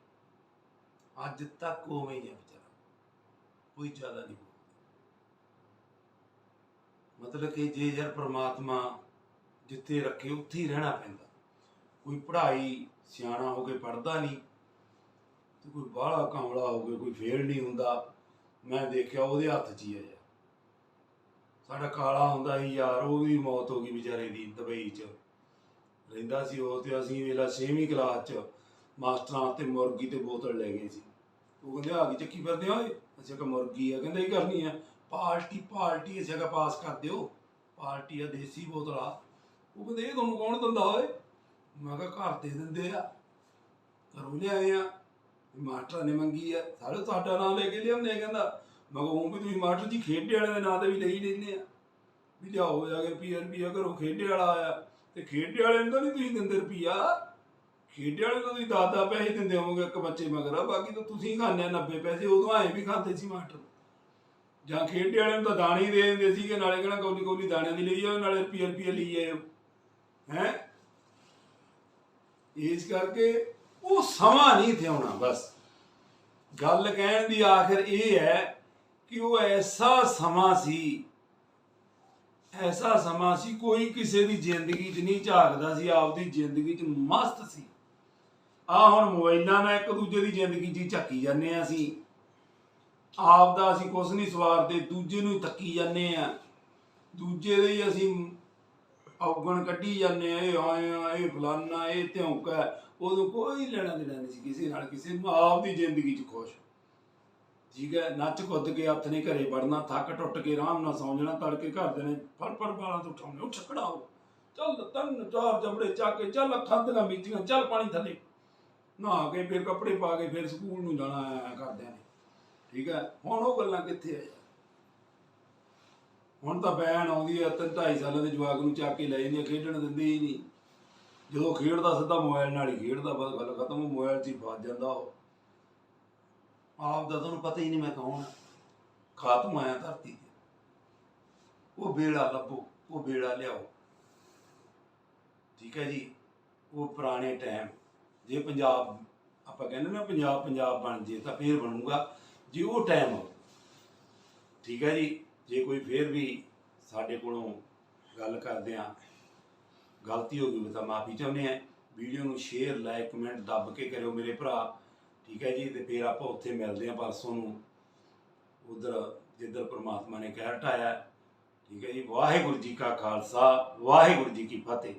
[SPEAKER 1] ਅੱਜ ਤੱਕ ਉਵੇਂ ਹੀ ਹੈ ਵਿਚਾਰਾ। ਕੋਈ ਜ਼ਿਆਦਾ ਨਹੀਂ ਮਤਲਬ ਕਿ ਜੇ ਯਾਰ ਪ੍ਰਮਾਤਮਾ ਜਿੱਥੇ ਰੱਖੇ, ਉੱਥੇ ਹੀ ਰਹਿਣਾ ਪੈਂਦਾ। ਕੋਈ ਪੜ੍ਹਾਈ ਸਿਆਣਾ ਹੋ ਕੇ ਪੜਦਾ ਨਹੀਂ, ਤੇ ਕੋਈ ਬਾਹਲਾ ਕਾਮਲਾ ਹੋ ਕੇ ਕੋਈ ਫੇਲ ਨਹੀਂ ਹੁੰਦਾ। ਮੈਂ ਦੇਖਿਆ ਉਹਦੇ ਹੱਥ 'ਚ ਹੀ ਹੈ ਯਾਰ। ਸਾਡਾ ਕਾਲਾ ਹੁੰਦਾ ਸੀ ਯਾਰ, ਉਹਦੀ ਮੌਤ ਹੋ ਗਈ ਵਿਚਾਰੇ ਦੀ ਦੁਬਈ 'ਚ। ਰਹਿੰਦਾ ਸੀ ਉਹ ਤੇ ਅਸੀਂ ਵੇਲਾ 6ਵੀਂ ਕਲਾਸ 'ਚ ਮਾਸਟਰਾਂ ਤੇ ਮੁਰਗੀ ਤੇ ਬੋਤਲ ਲੈ ਗਏ ਸੀ। ਉਹ ਕਹਿੰਦੇ ਆ ਗਈ ਚੱਕੀ ਫਿਰਦੇ ਓਏ। ਅਸੀਂ ਕਿਹਾ ਮੁਰਗੀ ਆ, ਕਹਿੰਦੇ ਹੀ ਕਰਨੀ ਆ। ਪਾਰਟੀ ਪਾਰਟੀ ਅਸੀਂ ਕਿਹਾ ਪਾਸ ਕਰ ਦਿਓ। ਪਾਰਟੀ ਆ ਦੇਸੀ ਬੋਤਲ ਆ। ਉਹ ਕਹਿੰਦੇ ਇਹ ਤੁਹਾਨੂੰ ਕੌਣ ਦਿੰਦਾ ਓਏ? ਮੈਂ ਕਿਹਾ ਘਰ ਦੇ ਦਿੰਦੇ ਆ। ਘਰੋਂ ਲਿਆਏ ਆ। ਮਾਸਟਰ ਨੇ ਮੰਗੀ ਆ। ਸਾਰੇ ਤੁਹਾਡਾ ਨਾਮ ਲੈ ਕੇ ਲਿਆਉਂਦੇ ਆ ਕਹਿੰਦਾ। ਮੈਂ ਕਿਹਾ ਉਹ ਵੀ ਤੁਸੀਂ ਮਾਸਟਰ ਜੀ ਖੇਡੇ ਵਾਲੇ ਦੇ ਨਾਂ ਤੇ ਵੀ ਲਈ ਲੈਂਦੇ ਆ। ਵੀ ਲਿਆਓ ਜਾ ਕੇ ਰੁਪਈਆ ਰੁਪਈਆ ਘਰੋਂ ਖੇਡੇ ਵਾਲਾ ਆਇਆ। ਤੇ ਖੇਡੇ ਵਾਲੇ ਨੂੰ ਤਾਂ ਨਹੀਂ ਤੁਸੀਂ ਦਿੰਦੇ ਰੁਪਈਆ। ਖੇਡੇ ਵਾਲੇ ਨੂੰ ਤਾਂ ਤੁਸੀਂ ਦਸ ਦਸ ਪੈਸੇ ਦਿੰਦੇ ਹੋਵੋਗੇ ਇੱਕ ਬੱਚੇ ਮਗਰ। ਬਾਕੀ ਤਾਂ ਤੁਸੀਂ ਖਾਂਦੇ ਆ 90 ਪੈਸੇ, ਉਦੋਂ ਐਂ ਵੀ ਖਾਂਦੇ ਸੀ ਮਾਸਟਰ। ਜਾਂ ਖੇਡੇ ਵਾਲੇ ਨੂੰ ਤਾਂ ਦਾਣੇ ਦੇ ਦਿੰਦੇ ਸੀਗੇ, ਨਾਲੇ ਕਿਹੜਾ ਕੌਲੀ ਕੌਲੀ ਦਾਣਿਆਂ ਦੀ ਲਈ ਜਾਓ ਨਾਲੇ ਰੁਪਈਆ ਰੁਪਈਆ ਲਈ ਜਾਓ ਹੈ? ਇਸ ਕਰਕੇ ਉਹ ਸਮਾਂ ਨਹੀਂ ਥੇ ਆਉਣਾ, ਬਸ। ਗੱਲ ਕਹਿਣ ਦੀ ਆਖਰ ਇਹ ਹੈ ਕਿ ਉਹ ਐਸਾ ਸਮਾਂ ਸੀ, ਐਸਾ ਸਮਾਂ ਸੀ, ਕੋਈ ਕਿਸੇ ਦੀ ਜ਼ਿੰਦਗੀ 'ਚ ਨਹੀਂ ਝਾਕਦਾ ਸੀ, ਆਪਦੀ ਜ਼ਿੰਦਗੀ 'ਚ ਮਸਤ ਸੀ। ਆ ਹੁਣ ਮੋਬਾਈਲਾਂ ਨਾਲ ਇੱਕ ਦੂਜੇ ਦੀ ਜ਼ਿੰਦਗੀ 'ਚ ਹੀ ਝੱਕੀ ਜਾਂਦੇ ਆ ਅਸੀਂ। ਆਪ ਦਾ ਅਸੀਂ ਕੁਛ ਨਹੀਂ ਸਵਾਰਦੇ, ਦੂਜੇ ਨੂੰ ਹੀ ਤੱਕੀ ਜਾਂਦੇ ਆ। ਦੂਜੇ ਦੇ ਹੀ ਅਸੀਂ ਔਗਣ ਕੱਢੀ ਜਾਂਦੇ ਆ, ਇਹ ਆਏ ਆ, ਇਹ ਫਲਾਨਾ, ਇਹ ਧਿਉਂਕਾ ਹੈ। ਉਦੋਂ ਕੋਈ ਲੈਣਾ ਦੇਣਾ ਨਹੀਂ ਸੀ ਕਿਸੇ ਨਾਲ, ਕਿਸੇ ਨੂੰ ਆਪ ਦੀ ਜ਼ਿੰਦਗੀ 'ਚ ਖੁਸ਼। ਠੀਕ ਹੈ, ਨੱਚ ਕੁੱਦ ਕੇ ਹੱਥ ਨੇ ਘਰੇ ਵੜਨਾ, ਥੱਕ ਟੁੱਟ ਕੇ ਆਰਾਮ ਨਾਲ ਸੌਂ ਜਾਣਾ, ਤੜਕੇ ਘਰ ਦੇ ਨੇ ਫੜ ਫੜ ਬਾਲਾਂ ਤੋਂ ਉਠਾਉਣੇ ਉੱਠ ਖੜਾਓ ਚੱਲ ਤਨ ਚਾਰ ਜਬੜੇ ਚੱਕ ਕੇ, ਚੱਲ ਅੱਖਾਂ ਤੇ ਮੀਚੀਆਂ, ਚੱਲ ਪਾਣੀ ਥੱਲੇ। ਨਹਾ ਕੇ ਫਿਰ ਕੱਪੜੇ ਪਾ ਕੇ ਫਿਰ ਸਕੂਲ ਨੂੰ ਜਾਣਾ ਆਇਆ ਕਰਦਿਆਂ ਨੇ। ਠੀਕ ਹੈ? ਹੁਣ ਉਹ ਗੱਲਾਂ ਕਿੱਥੇ ਆ ਹੁਣ ਤਾਂ ਬੈਨ ਆਉਂਦੀ ਹੈ ਤਿੰਨ ਢਾਈ ਸਾਲਾਂ ਦੇ ਜਵਾਕ ਨੂੰ ਚੱਕ ਕੇ ਲੈ ਜਾਂਦੀ ਆ, ਖੇਡਣ ਦਿੰਦੇ ਹੀ ਨਹੀਂ। ਜਦੋਂ ਖੇਡਦਾ ਸਿੱਧਾ ਮੋਬਾਈਲ ਨਾਲ ਹੀ ਖੇਡਦਾ ਬਸ ਗੱਲ ਖਤਮ ਉਹ ਮੋਬਾਈਲ 'ਚ ਹੀ ਫਸ ਜਾਂਦਾ ਉਹ। ਆਪ ਦਾ ਤੁਹਾਨੂੰ ਪਤਾ ਹੀ ਨਹੀਂ ਮੈਂ ਕੌਣ ਆ। ਖਾਤਮ ਆਇਆ ਧਰਤੀ ਤੇ। ਉਹ ਬੇੜਾ ਲੱਭੋ ਉਹ ਬੇੜਾ ਲਿਆਓ। ਠੀਕ ਹੈ ਜੀ? ਉਹ ਪੁਰਾਣੇ ਟਾਈਮ ਜੇ ਪੰਜਾਬ, ਆਪਾਂ ਕਹਿੰਦੇ ਨਾ ਪੰਜਾਬ ਪੰਜਾਬ ਬਣ ਜੇ ਤਾਂ ਫੇਰ ਬਣੂਗਾ, ਜੇ ਉਹ ਟਾਈਮ ਠੀਕ ਹੈ ਜੀ, ਜੇ ਕੋਈ ਫੇਰ ਵੀ ਸਾਡੇ ਕੋਲੋਂ ਗੱਲ ਕਰਦੇ ਆ, ਗਲਤੀ ਹੋ ਗਈ ਤਾਂ ਮਾਫੀ ਚਾਹੁੰਦੇ ਆ। ਵੀਡੀਓ ਨੂੰ ਸ਼ੇਅਰ ਲਾਈਕ ਕਮੈਂਟ ਦੱਬ ਕੇ ਕਰਿਓ ਮੇਰੇ ਭਰਾ। ਠੀਕ ਹੈ ਜੀ, ਤੇ ਫਿਰ ਆਪਾਂ ਉੱਥੇ ਮਿਲਦੇ ਆ ਪਰਸੋਂ ਨੂੰ। ਉਧਰ ਜਿੱਧਰ ਪ੍ਰਮਾਤਮਾ ਨੇ ਕਹਿ ਹਟਾਇਆ ਠੀਕ ਹੈ ਜੀ, ਵਾਹਿਗੁਰੂ ਜੀ ਕਾ ਖਾਲਸਾ, ਵਾਹਿਗੁਰੂ ਜੀ ਕੀ ਫਤਿਹ।